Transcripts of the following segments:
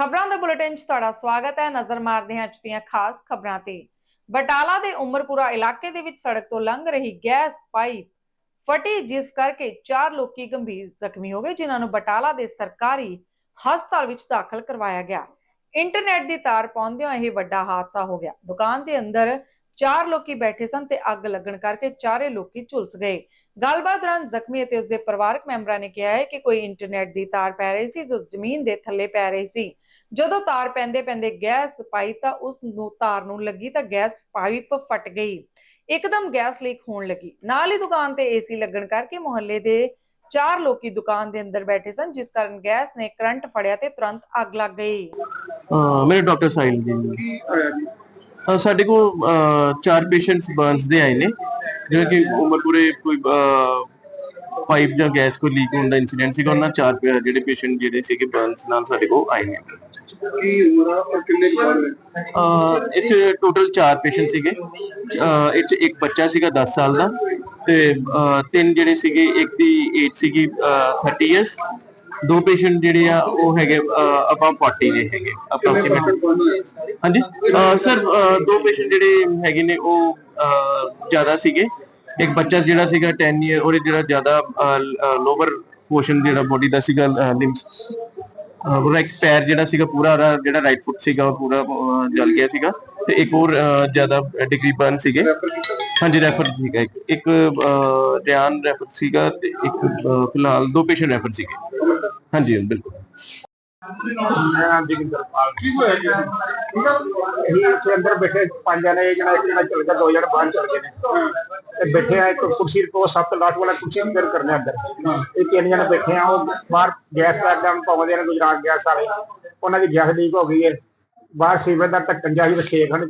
ਖਬਰਾਂ ਦੇ ਬੁਲੇਟਿਨ 'ਚ ਤੁਹਾਡਾ ਸਵਾਗਤ ਹੈ। ਨਜ਼ਰ ਮਾਰਦੇ ਹਾਂ ਅੱਜ ਦੀਆਂ ਖਾਸ ਖਬਰਾਂ ਤੇ। ਬਟਾਲਾ ਦੇ ਉਮਰਪੁਰਾ ਇਲਾਕੇ ਦੇ ਵਿੱਚ ਸੜਕ ਤੋਂ ਲੰਘ ਰਹੀ ਗੈਸ ਪਾਈਪ ਫਟੀ, ਜਿਸ ਕਰਕੇ ਚਾਰ ਲੋਕੀ ਗੰਭੀਰ ਜ਼ਖਮੀ ਹੋ ਗਏ, ਜਿਨ੍ਹਾਂ ਨੂੰ ਬਟਾਲਾ ਦੇ ਸਰਕਾਰੀ ਹਸਪਤਾਲ ਵਿੱਚ ਦਾਖਲ ਕਰਵਾਇਆ ਗਿਆ। ਇੰਟਰਨੈਟ ਦੀ ਤਾਰ ਪਾਉਂਦਿਆਂ ਇਹ ਵੱਡਾ ਹਾਦਸਾ ਹੋ ਗਿਆ। ਦੁਕਾਨ ਦੇ ਅੰਦਰ ਚਾਰ ਲੋਕੀ ਬੈਠੇ ਸਨ ਤੇ ਅੱਗ ਲੱਗਣ ਕਰਕੇ ਚਾਰੇ ਲੋਕੀ ਝੁਲਸ ਗਏ। ਗੱਲਬਾਤ ਦੌਰਾਨ ਜ਼ਖਮੀ ਅਤੇ ਉਸਦੇ ਪਰਿਵਾਰਕ ਮੈਂਬਰਾਂ ਨੇ ਕਿਹਾ ਹੈ ਕਿ ਕੋਈ ਇੰਟਰਨੈਟ ਦੀ ਤਾਰ ਪੈ ਰਹੀ ਸੀ, ਜੋ ਜ਼ਮੀਨ ਦੇ ਥੱਲੇ ਪੈ ਰਹੀ ਸੀ। ਜਦੋਂ ਤਾਰ ਪੈਂਦੇ ਪੈਂਦੇ ਗੈਸ ਪਾਈ ਤਾਂ ਉਸ ਨੂੰ ਤਾਰ ਨੂੰ ਲੱਗੀ ਤਾਂ ਗੈਸ ਪਾਈਪ ਫਟ ਗਈ। ਇੱਕਦਮ ਗੈਸ ਲੀਕ ਹੋਣ ਲੱਗੀ। ਨਾਲ ਹੀ ਦੁਕਾਨ ਤੇ ਏਸੀ ਲੱਗਣ ਕਰਕੇ ਮੁਹੱਲੇ ਦੇ ਚਾਰ ਲੋਕੀ ਦੁਕਾਨ ਦੇ ਅੰਦਰ ਬੈਠੇ ਸਨ ਜਿਸ ਕਾਰਨ ਗੈਸ ਨੇ ਕਰੰਟ ਫੜਿਆ ਤੇ ਤੁਰੰਤ ਅੱਗ ਲੱਗ ਗਈ। ਅਹ ਮੇਰੇ ਡਾਕਟਰ ਸਾਹਿਲ ਜੀ। ਅਹ ਸਾਡੇ ਕੋਲ ਅਹ, ਚਾਰ ਪੇਸ਼ੈਂਟਸ ਬਰਨਸ ਦੇ ਆਏ ਨੇ ਜਿਹੜੇ ਕਿ ਉਮਰਪੁਰੇ ਕੋਈ ਪਾਈਪ ਜਾਂ ਗੈਸ ਕੋਈ ਲੀਕ ਹੋਣ ਦਾ ਇਨਸੀਡੈਂਟ ਸੀਗਾ ਉਹਨਾਂ ਚਾਰ ਪੇ- ਜਿਹੜੇ ਪੇਸ਼ੈਂਟ ਜਿਹੜੇ ਸੀਗੇ ਬਰਨਸ ਨਾਲ ਸਾਡੇ ਕੋਲ ਆਏ ਨੇ। ਕੀ ਉਮਰ ਔਰ ਕਿੰਨੇ ਕੁ ਸਾਲ ਹੈ ਅਹ, ਇਹ 'ਚ ਟੋਟਲ ਚਾਰ ਪੇਸ਼ੈਂਟ ਸੀਗੇ। ਅਹ, ਇਹ 'ਚ ਇੱਕ ਬੱਚਾ ਸੀਗਾ 10 ਸਾਲ ਦਾ ਤੇ ਅਹ, ਤਿੰਨ ਜਿਹੜੇ ਸੀਗੇ ਇੱਕ ਦੀ ਏਜ ਸੀਗੀ ਅਹ, 30 ਇਅਰਸ ਦੋ ਪੇਸ਼ੈਂਟ ਜਿਹੜੇ ਆ ਉਹ ਹੈਗੇ ਅਬਾਵ 40 ਦੇ ਹੈਗੇ ਅਪਰੋਕਸੀਮੇਟ ਹਾਂਜੀ? ਸਰ ਦੋ ਪੇਸ਼ੈਂਟ ਜਿਹੜੇ ਹੈਗੇ ਨੇ ਉਹ ਅਹ, ਜ਼ਿਆਦਾ ਸੀਗੇ। ਇੱਕ ਬੱਚਾ ਜਿਹੜਾ ਸੀਗਾ 10 ਇਅਰ ਉਹਦੇ ਜਿਹੜਾ ਜ਼ਿਆਦਾ ਲੋਅਰ ਪੋਰਸ਼ਨ ਜਿਹੜਾ ਬੋਡੀ ਦਾ ਸੀਗਾ ਲਿੰਬਸ ਉਹਦਾ ਇੱਕ ਪੈਰ ਜਿਹੜਾ ਸੀਗਾ ਪੂਰਾ ਉਹਦਾ ਜਿਹੜਾ ਰਾਈਟ ਫੁੱਟ ਸੀਗਾ ਉਹ ਪੂਰਾ ਜਲ ਗਿਆ ਸੀਗਾ ਤੇ ਇੱਕ ਹੋਰ ਜ਼ਿਆਦਾ ਡਿਗਰੀ ਬਰਨ ਸੀਗੇ। ਹਾਂਜੀ ਰੈਫਰ ਸੀਗਾ ਇੱਕ ਇੱਕ ਧਿਆਨ ਰੈਫਰ ਸੀਗਾ ਤੇ ਇੱਕ ਫਿਲਹਾਲ ਦੋ ਪੇਸ਼ੈਂਟ ਰੈਫਰ ਸੀਗੇ। ਹਾਂਜੀ, ਬਿਲਕੁਲ। ਮੈਂ ਜਗਿੰਦਰਪਾਲ ਕੀ ਹੋਇਆ ਜੀ? ਇਹ ਇੱਥੇ ਅੰਦਰ ਬੈਠੇ, ਪੰਜ ਜਣੇ ਜਿਹੜਾ ਇੱਕ ਜਣਾ ਚਲ ਗਿਆ, ਦੋ ਜਣੇ ਬਾਹਰ ਚਲ ਗਏ ਨੇ। ਤੇ ਬੈਠੇ ਆ, ਇੱਕ ਕੁਰਸੀ ਕੋ ਸਭ ਤੋਂ ਵਾਲਾ ਕੁਰਸੀ ਅੰਦਰ ਕਰਨੇ ਅੰਦਰ। ਇਹ ਤਿੰਨ ਜਣੇ ਬੈਠੇ ਆ, ਉਹ ਬਾਹਰ ਗੈਸ ਪੈਡਮ ਪਾਉਂਦੇ ਨੇ, ਗੁਜਰਾਤ ਗੈਸ ਵਾਲੇ। ਉਹਨਾਂ ਦੀ ਗੈਸ ਲੀਕ ਹੋ ਗਈ ਹੈ ਬਾਹਰ ਸੀਵਰ ਦਾ ਢੱਕਣ ਜਾਈ ਵਿਛੇ ਖਣ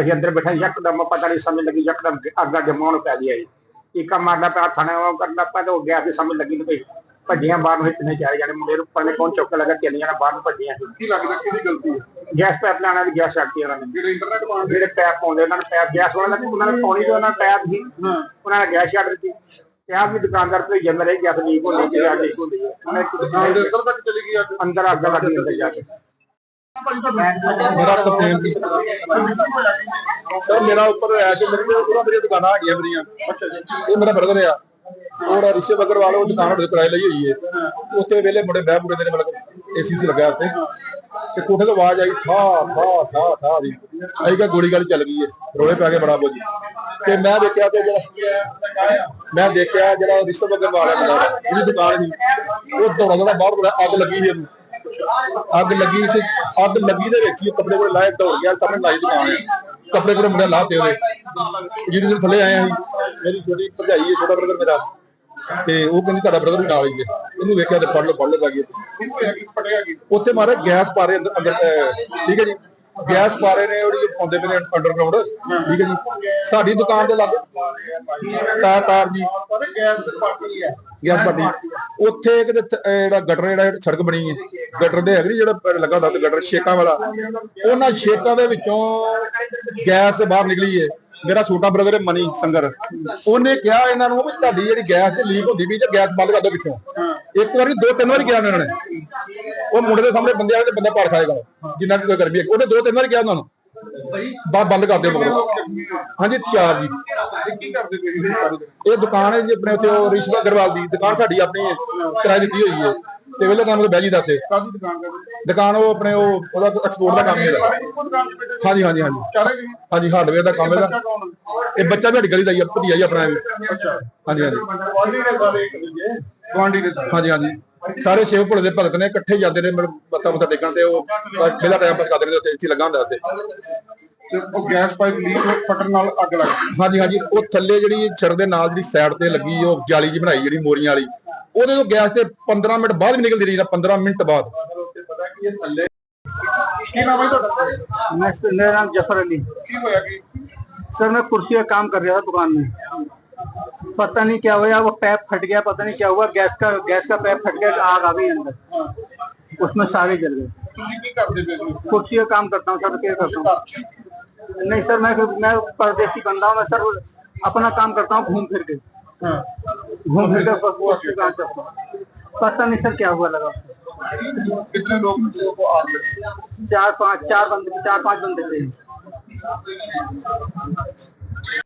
ਅਸੀਂ ਅੰਦਰ ਬੈਠੇ, ਯਕਦਮ ਪਤਾ ਨਹੀਂ ਸਮਝ ਲੱਗੀ, ਯਕਦਮ ਅੱਗਾ ਜਮਾਉਣ ਪੈ ਗਿਆ ਜੀ। ਟੀਕਾ ਮਾਰਦਾ ਪਿਆ ਥਾਣੇ ਉਹ ਕਰਦਾ ਪਿਆ, ਤੇ ਉਹ ਗੈਸ ਦੀ ਸਮਝ ਲੱਗੀ ਨਹੀਂ ਪਈ। ਭੱਜੀਆਂ ਬਾਹਰ ਨੂੰ ਇਤਨੇ ਚਾਰੇ ਜਾਣੇ ਮੁੰਡੇ ਨੂੰ ਉੱਪਰ ਨੇ ਕੌਣ ਚੁੱਕ ਕੇ ਲੱਗਾ ਤਿੰਨ ਜਣੇ ਬਾਹਰ ਨੂੰ ਭੱਜੀਆਂ ਕੀ ਲੱਗਦਾ ਕਿਹਦੀ ਗਲਤੀ ਹੈ ਗੈਸ ਪੈਪ ਲਾਣਾ ਦੀ ਗੈਸ ਛੱਡਤੀ ਉਹਨਾਂ ਨੇ। ਜਿਹੜੇ ਇੰਟਰਨੈਟ ਮਾਰ ਜਿਹੜੇ ਪੈਪ ਪਾਉਂਦੇ ਉਹਨਾਂ ਨੇ ਪੈਪ ਗੈਸ ਵਾਲਾ ਲੱਗੀ ਉਹਨਾਂ ਨੇ ਪਾਉਣੀ ਤੇ ਉਹਨਾਂ ਨੇ ਪੈਪ ਸੀ। ਉਹਨਾਂ ਨੇ ਗੈਸ ਛੱਡ ਦਿੱਤੀ। ਪੈਪ ਵੀ ਦੁਕਾਨਦਾਰ ਤੋਂ ਜੰਮ ਰਹੀ ਗੈਸ ਲੀਕ ਹੁੰਦੀ ਤੇ ਆ ਲੀਕ ਹੁੰਦੀ ਹੈ ਉਹਨੇ ਨਾਲ ਦੇ ਅੰਦਰ ਤੱਕ ਚਲੀ ਗਈ ਅੰਦਰ ਅੱਗ ਲੱਗ ਅੰਦਰ ਜਾ ਕੇ। ਮੇਰਾ ਤਸੇਮ ਸਰ ਮੇਰਾ ਉੱਪਰ ਐਸ਼ ਮੇਰੀ ਤੇ ਪੂਰਾ ਮੇਰੀ ਦੁਕਾਨਾਂ ਹੈਗੀਆਂ ਮੇਰੀਆਂ। ਅੱਛਾ ਜੀ ਇਹ ਮੇਰਾ ਬ੍ਰਦਰ ਆ। ਔਰ ਰਿਸ਼ਵ ਅਗਰਵਾਲ ਉਹ ਦੁਕਾਨ ਉਹਦੇ ਕਿਰਾਏ ਲਈ ਹੋਈ ਹੈ। ਉੱਥੇ ਵੇਲੇ ਮੁੰਡੇ ਬਹਿ ਬੁੜੇ ਦੇ ਮਤਲਬ ਏਸੀ ਸੀ ਲੱਗਾ ਉੱਤੇ ਤੇ ਕੋਠੇ ਤੋਂ ਆਵਾਜ਼ ਆਈ ਠਾ ਠਾ ਠਾ ਠਾ ਦੀ। ਅਸੀਂ ਕਿਹਾ ਗੋਲੀ ਗਾਲੀ ਚੱਲ ਗਈ ਹੈ ਰੋਲੇ ਪੈ ਕੇ ਬੜਾ ਬੋਝ। ਤੇ ਮੈਂ ਦੇਖਿਆ ਤੇ ਜਿਹੜਾ ਮੈਂ ਦੇਖਿਆ ਜਿਹੜਾ ਰਿਸ਼ਵ ਅਗਰਵਾਲ ਹੈ ਮੁੰਡਾ, ਉਹਦੀ ਦੁਕਾਨ ਸੀ। ਉਹ ਦੌੜਾ ਦੌੜਾ ਬਾਹਰ ਬੜਾ ਅੱਗ ਲੱਗੀ ਸੀ ਅੱਗ ਲੱਗੀ ਸੀ। ਅੱਗ ਲੱਗੀ ਦੇ ਵਿੱਚ ਹੀ ਕੱਪੜੇ ਕੋਲ ਲਾਏ ਦੌੜ ਗਿਆ ਸਾਹਮਣੇ ਲਾਈ ਦੁਕਾਨ। ਕੱਪੜੇ ਕੋਲ ਮੁੰਡਾ ਲਾਤੇ ਉਹਦੇ। ਜਿਹਦੇ ਥੱਲੇ ਆਇਆ ਸੀ। ਮੇਰੀ ਛੋਟੀ ਭਰਜਾਈ ਹੈ ਛੋਟਾ ਬ੍ਰਦਰ ਮੇਰਾ। ਤੇ ਉਹ ਕਹਿੰਦੀ ਤੁਹਾਡਾ ਬ੍ਰਦਰ ਨਾਲ ਹੀ ਹੈ। ਉਹਨੂੰ ਵੇਖਿਆ ਤੇ ਫੜ ਲਓ ਫੜ ਲਓ ਲੱਗੀ ਉੱਥੇ ਮਾਰੇ ਗੈਸ ਪਾ ਅੰਦਰ ਅੰਦਰ ਠੀਕ ਹੈ ਜੀ? ਗੈਸ ਪਾ ਨੇ ਉਹਦੀ ਪਾਉਂਦੇ ਪਏ ਨੇ ਅੰਡਰਗਰਾਉਂਡ ਠੀਕ ਹੈ ਜੀ? ਸਾਡੀ ਦੁਕਾਨ ਦੇ ਲਾਗੇ। ਤਾਰ ਤਾਰ ਜੀ। ਗੈਸ ਪਾਰਟੀ ਹੈ। ਗੈਸ ਪਾਰਟੀ ਉੱਥੇ ਕਿਤੇ ਜਿਹੜਾ ਗਟਰ ਜਿਹੜਾ ਸੜਕ ਬਣੀ ਹੈ। ਗਟਰ ਦੇ ਹੈਗੀ ਜਿਹੜਾ ਲੱਗਾ ਹੁੰਦਾ ਤੇ ਗਟਰ ਛੇਕਾਂ ਵਾਲਾ। ਉਹਨਾਂ ਛੇਕਾਂ ਦੇ ਵਿੱਚੋਂ ਗੈਸ ਬਾਹਰ ਨਿਕਲੀ ਹੈ। ਮੇਰਾ ਛੋਟਾ ਬ੍ਰਦਰ ਹੈ ਮਨੀ ਸੰਗਰ। ਉਹਨੇ ਕਿਹਾ ਇਹਨਾਂ ਨੂੰ ਵੀ ਤੁਹਾਡੀ ਜਿਹੜੀ ਗੈਸ ਤੇ ਲੀਕ ਹੁੰਦੀ ਵੀ ਜੇ ਗੈਸ ਬੰਦ ਕਰ ਦਿਓ ਪਿੱਛੋਂ। ਇੱਕ ਵਾਰੀ, ਦੋ ਤਿੰਨ ਵਾਰੀ ਕਿਹਾ ਉਹਨਾਂ ਨੇ। ਉਹ ਮੁੰਡੇ ਦੇ ਸਾਹਮਣੇ ਬੰਦੇ ਆ ਤੇ ਬੰਦਾ ਪਾੜ ਖਾਏਗਾ। ਜਿੰਨਾ ਵੀ ਕੋਈ ਗਰਮੀ ਹੈ। ਉਹਨੇ ਦੋ ਤਿੰਨ ਵਾਰੀ ਕਿਹਾ ਉਹਨਾਂ ਨੂੰ। ਬਾ ਬੰਦ ਕਰ ਦਿਓ ਮਗਰ ਹਾਂਜੀ, ਚਾਰ ਜੀ। ਕੀ ਕਰਦੇ ਪਏ ਇਹ ਦੁਕਾਨ ਹੈ ਜੀ, ਆਪਣੇ ਉੱਥੇ ਉਹ ਰਿਸ਼ਵਾ ਅਗਰਵਾਲ ਦੀ। ਦੁਕਾਨ ਸਾਡੀ ਆਪਣੀ ਕਿਰਾਏ ਦਿੱਤੀ ਹੋਈ ਹੈ। ਤੇ ਵੇਲੇ ਕੰਮ ਤੇ ਬਹਿ ਜੀ ਦਾ ਤੇ ਕਾਦੀ ਦੁਕਾਨ ਕਰਦੇ ਦੁਕਾਨ ਉਹ ਆਪਣੇ ਉਹ ਉਹਦਾ ਐਕਸਪੋਰਟ ਦਾ ਕੰਮ ਹੈ ਇਹਦਾ। ਹਾਂਜੀ ਹਾਂਜੀ ਹਾਂਜੀ। ਚਾਰੇ ਹਾਂਜੀ ਹਾਰਡਵੇਅਰ ਦਾ ਕੰਮ ਇਹਦਾ। ਇਹ ਬੱਚਾ ਵੀ ਸਾਡੀ ਗਲੀ ਦਾ ਹੀ ਆ ਭਤੀਆ ਹੀ ਆਪਣਾ ਇਹ। ਅੱਛਾ। ਹਾਂਜੀ ਹਾਂਜੀ। ਗਵਾਂਢੀ ਨੇ ਸਾਰੇ ਇੱਕ ਦੂਜੇ? ਗਵਾਂਢੀ ਨੇ ਹਾਂਜੀ ਹਾਂਜੀ। ਸਾਰੇ ਸੇਵ ਭੁੱਲੇ ਦੇ ਭਗਤ ਨੇ ਇਕੱਠੇ ਜਾਂਦੇ ਨੇ ਬੱਤਾ ਬੱਤਾ ਟੇਕਣ ਤੇ ਉਹ ਪਹਿਲਾ ਟਾਈਮ ਪਾਸ ਕਰਦੇ ਨੇ ਉੱਥੇ ਏਸੀ ਲੱਗਾ ਹੁੰਦਾ ਉੱਤੇ ਤੇ ਉਹ ਗੈਸ ਪਾਈਪ ਲੀਕ ਫਟਣ ਨਾਲ ਅੱਗ ਲੱਗ ਹਾਂਜੀ ਹਾਂਜੀ। ਉਹ ਥੱਲੇ ਜਿਹੜੀ ਛੜ ਦੇ ਨਾਲ ਜਿਹੜੀ ਸਾਈਡ ਤੇ ਲੱਗੀ ਉਹ ਜਾਲੀ ਜੀ ਬਣਾਈ ਜਿਹੜੀ ਮੋਰੀਆਂ ਵਾਲੀ। ਉਹਦੇ ਤੋਂ ਗੈਸ ਤੇ 15 ਮਿੰਟ ਬਾਅਦ ਵੀ ਨਿਕਲਦੀ ਰਹੀ ਨਾ 15 ਮਿੰਟ ਬਾਅਦ ਉੱਤੇ ਪਤਾ ਕੀ ਇਹ ਥੱਲੇ ਕੀ ਨਾਮ ਹੈ ਤੁਹਾਡਾ मैं मेरा नाम जफर अली ਕੀ ਹੋਇਆ ਕੀ सर मैं कुर्सी का काम कर रहा था दुकान में पता नहीं क्या हुआ वो पैप फट गया पता नहीं क्या हुआ गैस का गैस का पैप फट गया आग आ गई अंदर उसमें सारे जल गए ਤੁਸੀਂ ਕੀ ਕਰਦੇ ਪਏ ਹੋ कुर्सी का काम करता हूँ सर क्या करता हूँ नहीं सर मैं मैं परदेसी बंदा हूँ मैं सर अपना काम करता हूँ घूम फिर के घूम फिर के बस कुर्सी का काम करता हूँ पता नहीं सर क्या हुआ लगा कितने लोग थे वो आग लगी चार पाँच चार बंदे चार पाँच बंदे थे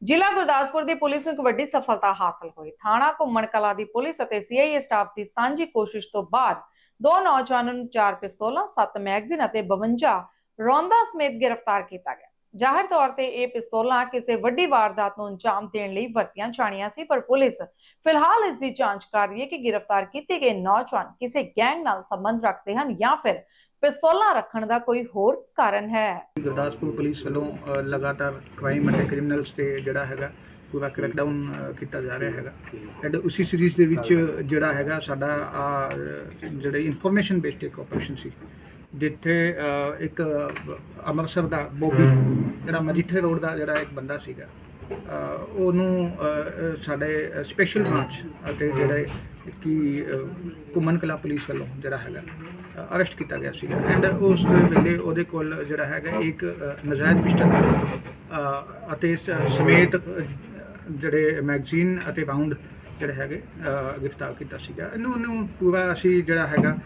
ਜ਼ਿਲ੍ਹਾ ਗੁਰਦਾਸਪੁਰ ਦੀ ਪੁਲਿਸ ਨੂੰ ਇੱਕ ਵੱਡੀ ਸਫਲਤਾ ਹਾਸਲ ਹੋਈ ਥਾਣਾ ਘੁੰਮਣ ਕਲਾ ਦੀ ਪੁਲਿਸ ਅਤੇ ਸੀਆਈਏ ਸਟਾਫ ਦੀ ਸਾਂਝੀ ਕੋਸ਼ਿਸ਼ ਤੋਂ ਬਾਅਦ ਦੋ ਨੌਜਵਾਨਾਂ ਨੂੰ ਚਾਰ ਪਿਸਤੌਲਾਂ, ਸੱਤ ਮੈਗਜ਼ੀਨ ਅਤੇ 52 ਰੌਂਦਾ ਸਮੇਤ ਗ੍ਰਿਫਤਾਰ ਕੀਤਾ ਗਿਆ ਜ਼ਾਹਿਰ ਤੌਰ ਤੇ ਇਹ ਪਿਸਤੌਲਾਂ ਕਿਸੇ ਵੱਡੀ ਵਾਰਦਾਤ ਨੂੰ ਅੰਜਾਮ ਦੇਣ ਲਈ ਵਰਤੀਆਂ ਜਾਣੀਆਂ ਸੀ ਪਰ ਪੁਲਿਸ ਫਿਲਹਾਲ ਇਸ ਦੀ ਜਾਂਚ ਕਰ ਰਹੀ ਹੈ ਕਿ ਗ੍ਰਿਫਤਾਰ ਕੀਤੇ ਗਏ ਨੌਜਵਾਨ ਕਿਸੇ ਗੈਂਗ ਨਾਲ ਸੰਬੰਧ ਰੱਖਦੇ ਹਨ ਜਾਂ ਫਿਰ ਪਿਸਤੌਲਾਂ ਰੱਖਣ ਦਾ ਕੋਈ ਹੋਰ ਕਾਰਨ ਹੈ। ਗੁਰਦਾਸਪੁਰ ਪੁਲਿਸ ਵੱਲੋਂ ਅ, ਲਗਾਤਾਰ ਕ੍ਰਾਈਮ ਅਤੇ ਕ੍ਰਿਮੀਨਲਸ ਤੇ ਜਿਹੜਾ ਹੈਗਾ ਪੂਰਾ ਕ੍ਰੈਕਡਾਊਨ ਕੀਤਾ ਜਾ ਰਿਹਾ ਹੈਗਾ। ਐਂਡ ਉਸੇ ਸੀਰੀਜ਼ ਦੇ ਵਿੱਚ ਜਿਹੜਾ ਹੈਗਾ ਸਾਡਾ ਆ ਜਿਹੜੇ ਇਨਫੋਰਮੇਸ਼ਨ ਬੇਸਡ ਇੱਕ ਆਪਰੇਸ਼ਨ ਸੀ ਜਿੱਥੇ ਇੱਕ ਅੰਮ੍ਰਿਤਸਰ ਦਾ ਬੋਬੀ ਜਿਹੜਾ ਮਜੀਠੇ ਰੋਡ ਦਾ ਜਿਹੜਾ ਇੱਕ ਬੰਦਾ ਸੀਗਾ ਉਹਨੂੰ ਸਾਡੇ ਸਪੈਸ਼ਲ ਬ੍ਰਾਂਚ ਅਤੇ ਜਿਹੜੇ ਕਿ ਘੁੰਮਣ ਕਲਾ ਪੁਲਿਸ ਵੱਲੋਂ ਜਿਹੜਾ ਹੈਗਾ ਅਰੈਸਟ ਕੀਤਾ ਗਿਆ ਸੀਗਾ। ਐਂਡ ਉਸ ਵੇਲੇ ਉਹਦੇ ਕੋਲ ਜਿਹੜਾ ਹੈਗਾ ਇੱਕ ਨਜਾਇਜ਼ ਪਿਸਟਲ ਅਤੇ ਸਮੇਤ ਜਿਹੜੇ ਮੈਗਜ਼ੀਨ ਅਤੇ ਰਾਉਂਡ ਜਿਹੜੇ ਹੈਗੇ ਗ੍ਰਿਫਤਾਰ ਕੀਤਾ ਸੀਗਾ। ਇਹਨੂੰ ਉਹਨੂੰ ਪੂਰਾ ਅਸੀਂ ਜਿਹੜਾ ਹੈਗਾ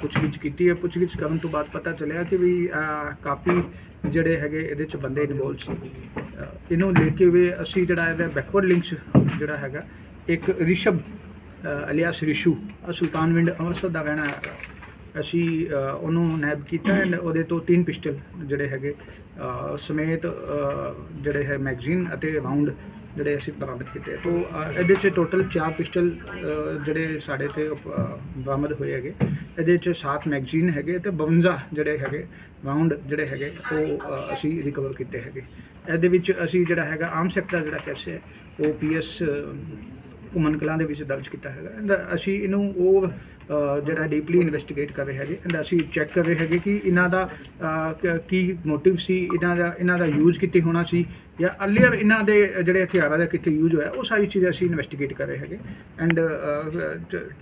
ਪੁੱਛਗਿੱਛ ਕੀਤੀ ਹੈ। ਪੁੱਛਗਿੱਛ ਕਰਨ ਤੋਂ ਬਾਅਦ ਪਤਾ ਚੱਲਿਆ ਕਿ ਵੀ ਕਾਫੀ ਜਿਹੜੇ ਹੈਗੇ ਇਹਦੇ ਚ ਬੰਦੇ ਇਨਵੋਲਡ ਸੀ। ਇਹਨੂੰ ਲੈ ਕੇ ਵੀ ਅਸੀਂ ਜਿਹੜਾ ਇਹਦਾ ਬੈਕਵਰਡ ਲਿੰਕਸ ਜਿਹੜਾ ਹੈਗਾ, ਇੱਕ ਰਿਸ਼ਬ ਅਲਿਆਸ ਰਿਸ਼ੂ ਸੁਲਤਾਨਵਿੰਡ ਅੰਮ੍ਰਿਤਸਰ ਦਾ ਰਹਿਣਾ ਹੈਗਾ। ਅਸੀਂ ਉਹਨੂੰ ਨੈਬ ਕੀਤਾ ਐਂਡ ਉਹਦੇ ਤੋਂ ਤਿੰਨ ਪਿਸਟਲ ਜਿਹੜੇ ਹੈਗੇ ਸਮੇਤ ਜਿਹੜੇ ਹੈ ਮੈਗਜ਼ੀਨ ਅਤੇ ਰਾਉਂਡ ਜਿਹੜੇ ਅਸੀਂ ਬਰਾਮਦ ਕੀਤੇ ਤੋਂ ਅ, ਇਹਦੇ 'ਚ ਟੋਟਲ 4 ਪਿਸਟਲ ਅ, ਜਿਹੜੇ ਸਾਡੇ ਤੇ ਅ, ਬਰਾਮਦ ਹੋਏ ਹੈਗੇ। ਇਹਦੇ 'ਚ 7 ਮੈਗਜ਼ੀਨ ਹੈਗੇ ਤੇ 52 ਜਿਹੜੇ ਹੈਗੇ ਰਾਉਂਡ ਜਿਹੜੇ ਹੈਗੇ ਉਹ ਅ, ਅਸੀਂ ਰਿਕਵਰ ਕੀਤੇ ਹੈਗੇ। ਇਹਦੇ ਵਿੱਚ ਅਸੀਂ ਜਿਹੜਾ ਹੈਗਾ ਆਮ ਸੈਕਟਰ ਜਿਹੜਾ ਕੈਸ ਹੈ ਉਹ ਪੀਐਸ ਘੁੰਮਣ ਕਲਾਂ ਦੇ ਵਿੱਚ ਦਰਜ ਕੀਤਾ ਹੈਗਾ। ਇਹਦਾ ਅਸੀਂ ਇਹਨੂੰ ਉਹ ਜਿਹੜਾ ਡੀਪਲੀ ਇਨਵੈਸਟੀਗੇਟ ਕਰ ਰਹੇ ਹੈਗੇ। ਐਂਡ ਅਸੀਂ ਚੈੱਕ ਕਰ ਰਹੇ ਹੈਗੇ ਕਿ ਇਹਨਾਂ ਦਾ ਅ, ਕੀ ਮੋਟਿਵ ਸੀ ਇਹਨਾਂ ਦਾ ਇਹਨਾਂ ਦਾ ਯੂਜ਼ ਕਿੱਥੇ ਹੋਣਾ ਸੀ ਜਾਂ ਅਰਲੀਅਰ ਇਹਨਾਂ ਦੇ ਜਿਹੜੇ ਹਥਿਆਰਾਂ ਦਾ ਕਿੱਥੇ ਯੂਜ਼ ਹੋਇਆ ਉਹ ਸਾਰੀ ਚੀਜ਼ਾਂ ਅਸੀਂ ਇਨਵੈਸਟੀਗੇਟ ਕਰ ਰਹੇ ਹੈਗੇ। ਐਂਡ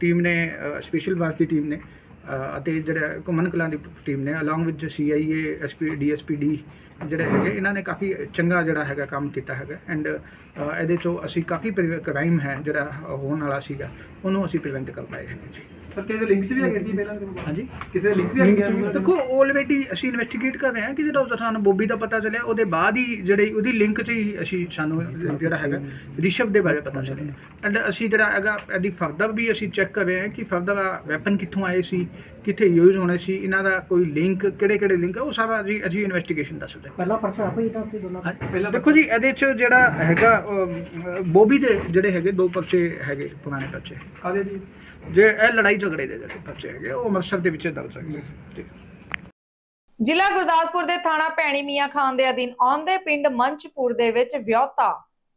ਟੀਮ ਨੇ ਸਪੈਸ਼ਲ ਬ੍ਰਾਂਚ ਦੀ ਟੀਮ ਨੇ ਅਤੇ ਜਿਹੜਾ ਘੁੰਮਣ ਕਲਾਂ ਦੀ ਟੀਮ ਨੇ along with CIA SP DSPD ਜਿਹੜੇ ਹੈਗੇ ਇਹਨਾਂ ਨੇ ਕਾਫੀ ਚੰਗਾ ਜਿਹੜਾ ਹੈਗਾ ਕੰਮ ਕੀਤਾ ਹੈਗਾ। ਐਂਡ ਇਹਦੇ ਚੋਂ ਅਸੀਂ ਕਾਫੀ ਕ੍ਰਾਈਮ ਹੈ ਜਿਹੜਾ ਹੋਣ ਵਾਲਾ ਸੀਗਾ ਉਹਨੂੰ ਅਸੀਂ ਪ੍ਰੀਵੈਂਟ ਕਰ ਪਾਏ ਹੈਗੇ ਜੀ। ਸਰ ਕਿਸੇ ਲਿੰਕ ਚ ਵੀ ਹੈਗੇ ਸੀ ਪਹਿਲਾਂ ਹਾਂਜੀ। ਕਿਸੇ ਦੇ ਲਿੰਕ ਵੀ ਹੈਗੇ ਸੀ ਦੇਖੋ ਆਲਰੇਡੀ ਅਸੀਂ ਇਨਵੈਸਟੀਗੇਟ ਕਰ ਰਹੇ ਹਾਂ ਕਿ ਜਦੋਂ ਸਾਨੂੰ ਬੋਬੀ ਦਾ ਪਤਾ ਚੱਲਿਆ ਉਹਦੇ ਬਾਅਦ ਹੀ ਜਿਹੜੀ ਉਹਦੀ ਲਿੰਕ 'ਚ ਹੀ ਅਸੀਂ ਸਾਨੂੰ ਜਿਹੜਾ ਹੈਗਾ ਰਿਸ਼ਵ ਦੇ ਬਾਰੇ ਪਤਾ ਚੱਲਿਆ। ਐਂਡ ਅਸੀਂ ਜਿਹੜਾ ਹੈਗਾ ਇਹਦੀ ਫਰਦਰ ਵੀ ਅਸੀਂ ਚੈੱਕ ਕਰ ਰਹੇ ਹਾਂ ਕਿ ਫਰਦਰ ਵੈਪਨ ਕਿੱਥੋਂ ਆਏ ਸੀ ਕਿੱਥੇ ਯੂਜ਼ ਹੋਣੇ ਸੀ ਇਹਨਾਂ ਦਾ ਕੋਈ ਲਿੰਕ ਕਿਹੜੇ ਕਿਹੜੇ ਲਿੰਕ ਉਹ ਸਾਰਾ ਅਸੀਂ ਅਸੀਂ ਇਨਵੈਸਟੀਗੇਸ਼ਨ ਦੱਸ ਰਹੇ ਪਹਿਲਾ ਪਰਚਾ ਆਪੇ ਇਹਨਾਂ ਤੇ ਦੋਨਾਂ ਹਾਂ ਦੇਖੋ ਜੀ ਇਹਦੇ 'ਚ ਜਿਹੜਾ ਹੈਗਾ ਬੋਬੀ ਦੇ ਜਿਹੜੇ ਹੈਗੇ ਦੋ ਪਰਚੇ ਹੈਗੇ ਪੁਰਾਣੇ ਪਰਚੇ। ਕਾਦੇ ਜੀ? ਜੇ ਇਹ ਲੜਾਈ ਝਗੜੇ ਦੇ ਜਿਹੜੇ ਪਰਚੇ ਹੈਗੇ ਉਹ ਅੰਮ੍ਰਿਤਸਰ ਦੇ ਵਿੱਚ ਦਰਜ ਹੈਗੇ ਠੀਕ। ਜ਼ਿਲ੍ਹਾ ਗੁਰਦਾਸਪੁਰ ਦੇ ਥਾਣਾ ਭੈਣੀ ਮੀਆਂ ਖਾਨ ਦੇ ਅਧੀਨ ਆਉਂਦੇ ਪਿੰਡ ਮੰਚਪੁਰ ਦੇ ਵਿੱਚ ਵਿਆਹੁਤਾ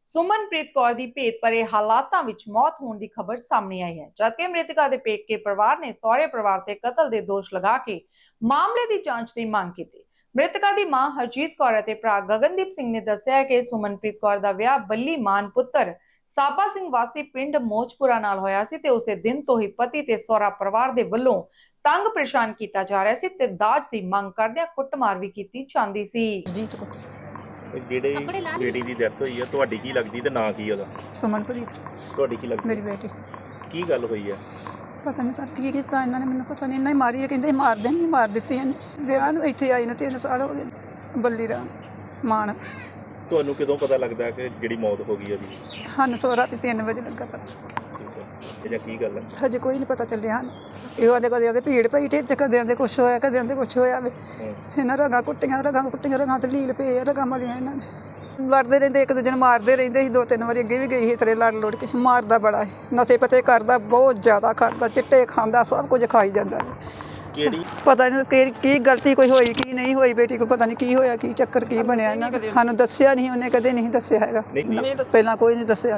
ਸੁਮਨਪ੍ਰੀਤ ਕੌਰ ਦੀ ਭੇਤ ਭਰੇ ਹਾਲਾਤਾਂ ਵਿੱਚ ਮੌਤ ਹੋਣ ਦੀ ਖਬਰ ਸਾਹਮਣੇ ਆਈ ਹੈ। ਜਦਕਿ ਮ੍ਰਿਤਕਾ ਦੇ ਪੇਕੇ ਪਰਿਵਾਰ ਨੇ ਸਹੁਰੇ ਪਰਿਵਾਰ ਤੇ ਕਤਲ ਦੇ ਦੋਸ਼ ਲਗਾ ਕੇ ਮਾਮਲੇ ਦੀ ਜਾਂਚ ਦੀ ਮੰਗ ਕੀਤੀ। ਮ੍ਰਿਤਕਾ ਦੀ ਮਾਂ ਹਰਜੀਤ ਕੌਰ ਅਤੇ ਭਰਾ ਗਗਨਦੀਪ ਸਿੰਘ ਨੇ ਦੱਸਿਆ ਕਿ ਸੁਮਨਪ੍ਰੀਤ ਕੌਰ ਦਾ ਵਿਆਹ ਬੱਲੀ ਮਾਨ ਪੁੱਤਰ ਸਾਬਾ ਸਿੰਘ ਵਾਸੀ ਪਿੰਡ ਮੋਚਪੁਰਾ ਨਾਲ ਹੋਇਆ ਸੀ ਤੇ ਉਸੇ ਦਿਨ ਤੋਂ ਹੀ ਪਤੀ ਤੇ ਸਹੁਰਾ ਪਰਿਵਾਰ ਦੇ ਵੱਲੋਂ ਤੰਗ ਪਰੇਸ਼ਾਨ ਕੀਤਾ ਜਾ ਰਿਹਾ ਸੀ ਤੇ ਦਾਜ ਦੀ ਮੰਗ ਕਰਦਿਆਂ ਕੁੱਟਮਾਰ ਵੀ ਕੀਤੀ ਜਾਂਦੀ ਸੀ। ਜਿਹੜੇ ਬੇਟੀ ਦੀ ਡੈਥ ਹੋਈ ਆ ਤੁਹਾਡੀ ਕੀ ਲੱਗਦੀ ਤੇ ਨਾਂ ਕੀ ਉਹਦਾ? ਸੁਮਨਪ੍ਰੀਤ। ਤੁਹਾਡੀ ਕੀ ਲੱਗਦੀ? ਮੇਰੀ ਬੇਟੀ। ਕੀ ਗੱਲ ਹੋਈ ਆ? ਪਤਾ ਨਹੀਂ ਸਰ ਕੀ ਕੀਤਾ ਇਹਨਾਂ ਨੇ ਮੈਨੂੰ ਪਤਾ ਨਹੀਂ ਇਹਨਾਂ ਹੀ ਮਾਰੀ ਹੈ ਕਹਿੰਦੇ ਮਾਰ ਦੇਣੀ ਮਾਰ ਦਿੱਤੀ ਇਹਨੇ। ਵਿਆਹ ਨੂੰ ਇੱਥੇ ਆਈ ਨੂੰ ਤਿੰਨ ਸਾਲ ਹੋ ਗਏ ਬੱਲੀ ਰਾਮ ਮਾਨ ਤੁਹਾਨੂੰ ਕਦੋਂ ਪਤਾ ਲੱਗਦਾ ਕਿ ਜਿਹੜੀ ਮੌਤ ਹੋ ਗਈ ਉਹਦੀ? ਹਨ ਸੋ ਰਾਤੀ 3 ਵਜੇ ਲੱਗਾ ਪਤਾ। ਜਾਂ ਕੀ ਗੱਲ ਹੈ ਹਜੇ ਕੋਈ ਨਹੀਂ ਪਤਾ ਚੱਲਿਆ। ਇਹੋ ਆਦੇ ਕਦੇ ਆਦੇ ਭੀੜ ਪਈ 'ਚ ਕਦੇ ਆਦੇ ਕੁਛ ਹੋਇਆ ਕਦੇ ਆਦੇ ਕੁਛ ਹੋਇਆ ਵੇ। ਇਹਨਾਂ ਰਗਾਂ ਕੁੱਟੀਆਂ ਰਗਾਂ ਕੁੱਟੀਆਂ ਰਗਾਂ ਤੇ ਲੀਲ ਪਏ ਆ, ਰਗਾਂ ਮਲੀਆਂ ਇਹਨਾਂ ਨੇ। ਲੜਦੇ ਰਹਿੰਦੇ ਇੱਕ ਦੂਜੇ ਨੂੰ ਮਾਰਦੇ ਰਹਿੰਦੇ ਸੀ ਦੋ ਤਿੰਨ ਵਾਰੀ ਅੱਗੇ ਵੀ ਗਈ ਸੀ ਤੇਰੇ ਲੜ ਲੜ ਕੇ। ਮਾਰਦਾ ਬੜਾ ਹੈ ਨਸ਼ੇ ਪਤੇ ਕਰਦਾ ਬਹੁਤ ਜ਼ਿਆਦਾ ਕਰਦਾ ਚਿੱਟੇ ਖਾਂਦਾ ਸਭ ਕੁਝ ਖਾਈ ਜਾਂਦਾ ਹੈ ਕਿਹੜੀ? ਪਤਾ ਨਹੀਂ ਕਿ ਕੀ ਗਲਤੀ ਕੋਈ ਹੋਈ ਕੀ ਨਹੀਂ ਹੋਈ ਬੇਟੀ ਕੋ ਪਤਾ ਨਹੀਂ ਕੀ ਹੋਇਆ ਕੀ ਚੱਕਰ ਕੀ ਬਣਿਆ ਇਹਨਾਂ ਸਾਨੂੰ ਦੱਸਿਆ ਨਹੀਂ ਉਹਨੇ ਕਦੇ ਨਹੀਂ ਦੱਸਿਆ ਹੈਗਾ। ਨਹੀਂ ਪਹਿਲਾਂ ਕੋਈ ਨਹੀਂ ਦੱਸਿਆ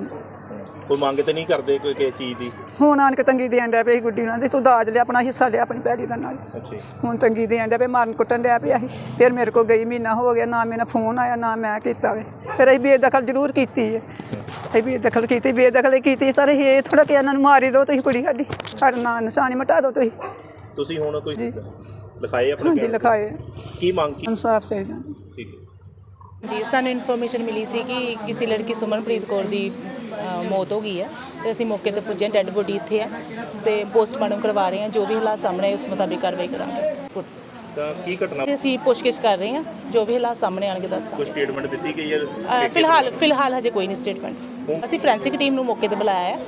ਕੋਈ ਮੰਗ ਤੇ ਨਹੀਂ ਕਰਦੇ ਕੋਈ ਕਿਸੇ ਚੀਜ਼ ਦੀ? ਹੁਣ ਆਣ ਕੇ ਤੰਗੀ ਦੇਣ ਡਿਆ ਸੀ ਗੁੱਡੀ ਨਾਲ ਤੇ ਤੂੰ ਦਾਜ ਲਿਆ ਆਪਣਾ ਹਿੱਸਾ ਲਿਆ ਆਪਣੀ ਭੈੜੀ ਦਾ ਨਾਲ। ਅੱਛਾ। ਹੁਣ ਤੰਗੀ ਦੇਣ ਡਿਆ ਪਿਆ ਮਾਰਨ ਕੁੱਟਣ ਡਿਆ ਪਿਆ ਸੀ। ਫਿਰ ਮੇਰੇ ਕੋ ਗਈ ਮਹੀਨਾ ਹੋ ਗਿਆ ਨਾ ਮੇਰਾ ਫੋਨ ਆਇਆ ਨਾ ਮੈਂ ਕੀਤਾ ਵੇ। ਫਿਰ ਅਸੀਂ ਬੇਦਖਲ ਜ਼ਰੂਰ ਕੀਤੀ ਹੈ ਅਸੀਂ ਬੇਦਖਲ ਕੀਤੀ ਬੇਦਖਲ ਹੀ ਕੀਤੀ। ਸਾਰੇ ਇਹ ਥੋੜਾ ਕਿ ਇਹਨਾਂ ਨੂੰ ਮਾਰੀ ਦਿਓ ਤੁਸੀਂ ਕੁੜੀ ਸਾਡੀ। ਸਾਡਾ ਨਾਂ ਨਿਸ਼ਾਨੀ ਮਿਟਾ ਦਿਓ ਤੁਸੀਂ। ਤੁਸੀਂ ਹੁਣ ਕੋਈ ਲਿਖਾਏ ਆਪਣੇ ਹਾਂਜੀ ਬਿਆਨ? ਲਿਖਾਏ। ਕੀ ਮੰਗ ਕੀ ਇਨਸਾਫ ਚਾਹੀਦਾ। ਠੀਕ ਹੈ। ਜੀ ਸਾਨੂੰ ਇਨਫੋਰਮੇਸ਼ਨ ਮਿਲੀ ਸੀ ਕਿ ਕਿਸੇ ਲੜਕੀ ਸੁਮਨਪ੍ਰੀਤ ਕੌਰ ਦੀ ਮੌਤ ਹੋ ਗਈ ਹੈ। ਤੇ ਅਸੀਂ ਮੌਕੇ ਤੇ ਪੁੱਜੇ ਡੈੱਡ ਬੋਡੀ ਇੱਥੇ ਹੈ। ਤੇ ਪੋਸਟਮਾਰਟਮ ਕਰਵਾ ਰਹੇ ਹਾਂ ਜੋ ਵੀ ਹਾਲਾਤ ਸਾਹਮਣੇ ਆਏ ਉਸ ਮੁਤਾਬਿਕ ਕਾਰਵਾਈ ਕਰਾਂਗੇ। ਤਾਂ ਕੀ ਘਟਨਾ? ਤੇ ਅਸੀਂ ਪੁੱਛਗਿੱਛ ਕਰ ਰਹੇ ਹਾਂ ਜੋ ਵੀ ਹਾਲਾਤ ਸਾਹਮਣੇ ਆਣਗੇ ਕੋਈ ਦੱਸਦਾ ਸਟੇਟਮੈਂਟ ਦਿੱਤੀ ਗਈ ਹੈ? ਫਿਲਹਾਲ ਫਿਲਹਾਲ ਹਜੇ ਕੋਈ ਨਹੀਂ ਸਟੇਟਮੈਂਟ ਅਸੀਂ ਫੋਰੈਂਸਿਕ ਟੀਮ ਨੂੰ ਮੌਕੇ ਤੇ ਬੁਲਾਇਆ ਹੈ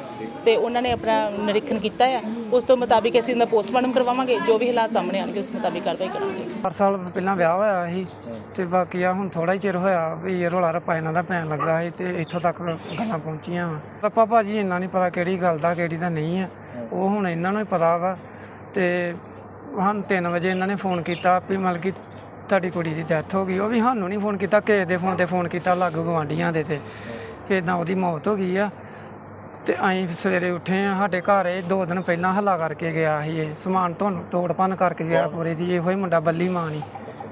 ਤੇ ਉਹਨਾਂ ਨੇ ਆਪਣਾ ਨਿਰੀਖਣ ਕੀਤਾ ਹੈ। ਉਸ ਤੋਂ ਮੁਤਾਬਿਕ ਅਸੀਂ ਇਹਦਾ ਪੋਸਟਮਾਰਟਮ ਕਰਵਾਵਾਂਗੇ ਜੋ ਵੀ ਹਾਲਾਤ ਸਾਹਮਣੇ ਆਣਗੇ ਉਸ ਮੁਤਾਬਿਕ ਕਾਰਵਾਈ ਕਰਾਂਗੇ। 4 ਸਾਲ ਪਹਿਲਾਂ ਵਿਆਹ ਹੋਇਆ ਸੀ ਤੇ ਬਾਕੀ ਆ ਹੁਣ ਥੋੜਾ ਹੀ ਚਿਰ ਹੋਇਆ ਵੀ ਇਹ ਰੋਲਾ ਰੱਪਾ ਇਹਨਾਂ ਦਾ ਪੈਣ ਲੱਗਾ ਸੀ ਤੇ ਇੱਥੋਂ ਤੱਕ ਗੱਲਾਂ ਪਹੁੰਚੀਆਂ ਵਾ। ਰੱਪਾ ਭਾਜੀ ਇੰਨਾ ਨਹੀਂ ਪਤਾ ਕਿਹੜੀ ਗੱਲ ਦਾ ਕਿਹੜੀ ਦਾ ਨਹੀਂ ਆ। ਉਹ ਹੁਣ ਇਹਨਾਂ ਨੂੰ ਹੀ ਪਤਾ ਵਾ ਤੇ ਸਾਨੂੰ 3 ਵਜੇ ਇਹਨਾਂ ਨੇ ਫੋਨ ਕੀਤਾ ਵੀ ਮਤਲਬ ਕਿ ਤੁਹਾਡੀ ਕੁੜੀ ਦੀ ਡੈਥ ਹੋ ਗਈ। ਉਹ ਵੀ ਸਾਨੂੰ ਨਹੀਂ ਫੋਨ ਕੀਤਾ ਕਿਸੇ ਦੇ ਫੋਨ ਤੇ ਫੋਨ ਕੀਤਾ ਲਾਗੂ ਗਵਾਂਢੀਆਂ ਦੇ ਤੇ ਕਿ ਇਦਾਂ ਉਹਦੀ ਮੌਤ ਹੋ ਗਈ ਆ। ਤੇ ਅਸੀਂ ਸਵੇਰੇ ਉੱਠੇ ਆ ਸਾਡੇ ਘਰ ਇਹ ਦੋ ਦਿਨ ਪਹਿਲਾਂ ਹੱਲਾ ਕਰਕੇ ਗਿਆ ਸੀ ਇਹ। ਸਮਾਨ ਤੁਹਾਨੂੰ ਤੋੜ ਭੰਨ ਕਰਕੇ ਗਿਆ ਪੂਰੇ ਦੀ ਇਹੋ ਹੀ ਮੁੰਡਾ ਬੱਲੀ ਮਾਂ ਨਹੀਂ ਤੇ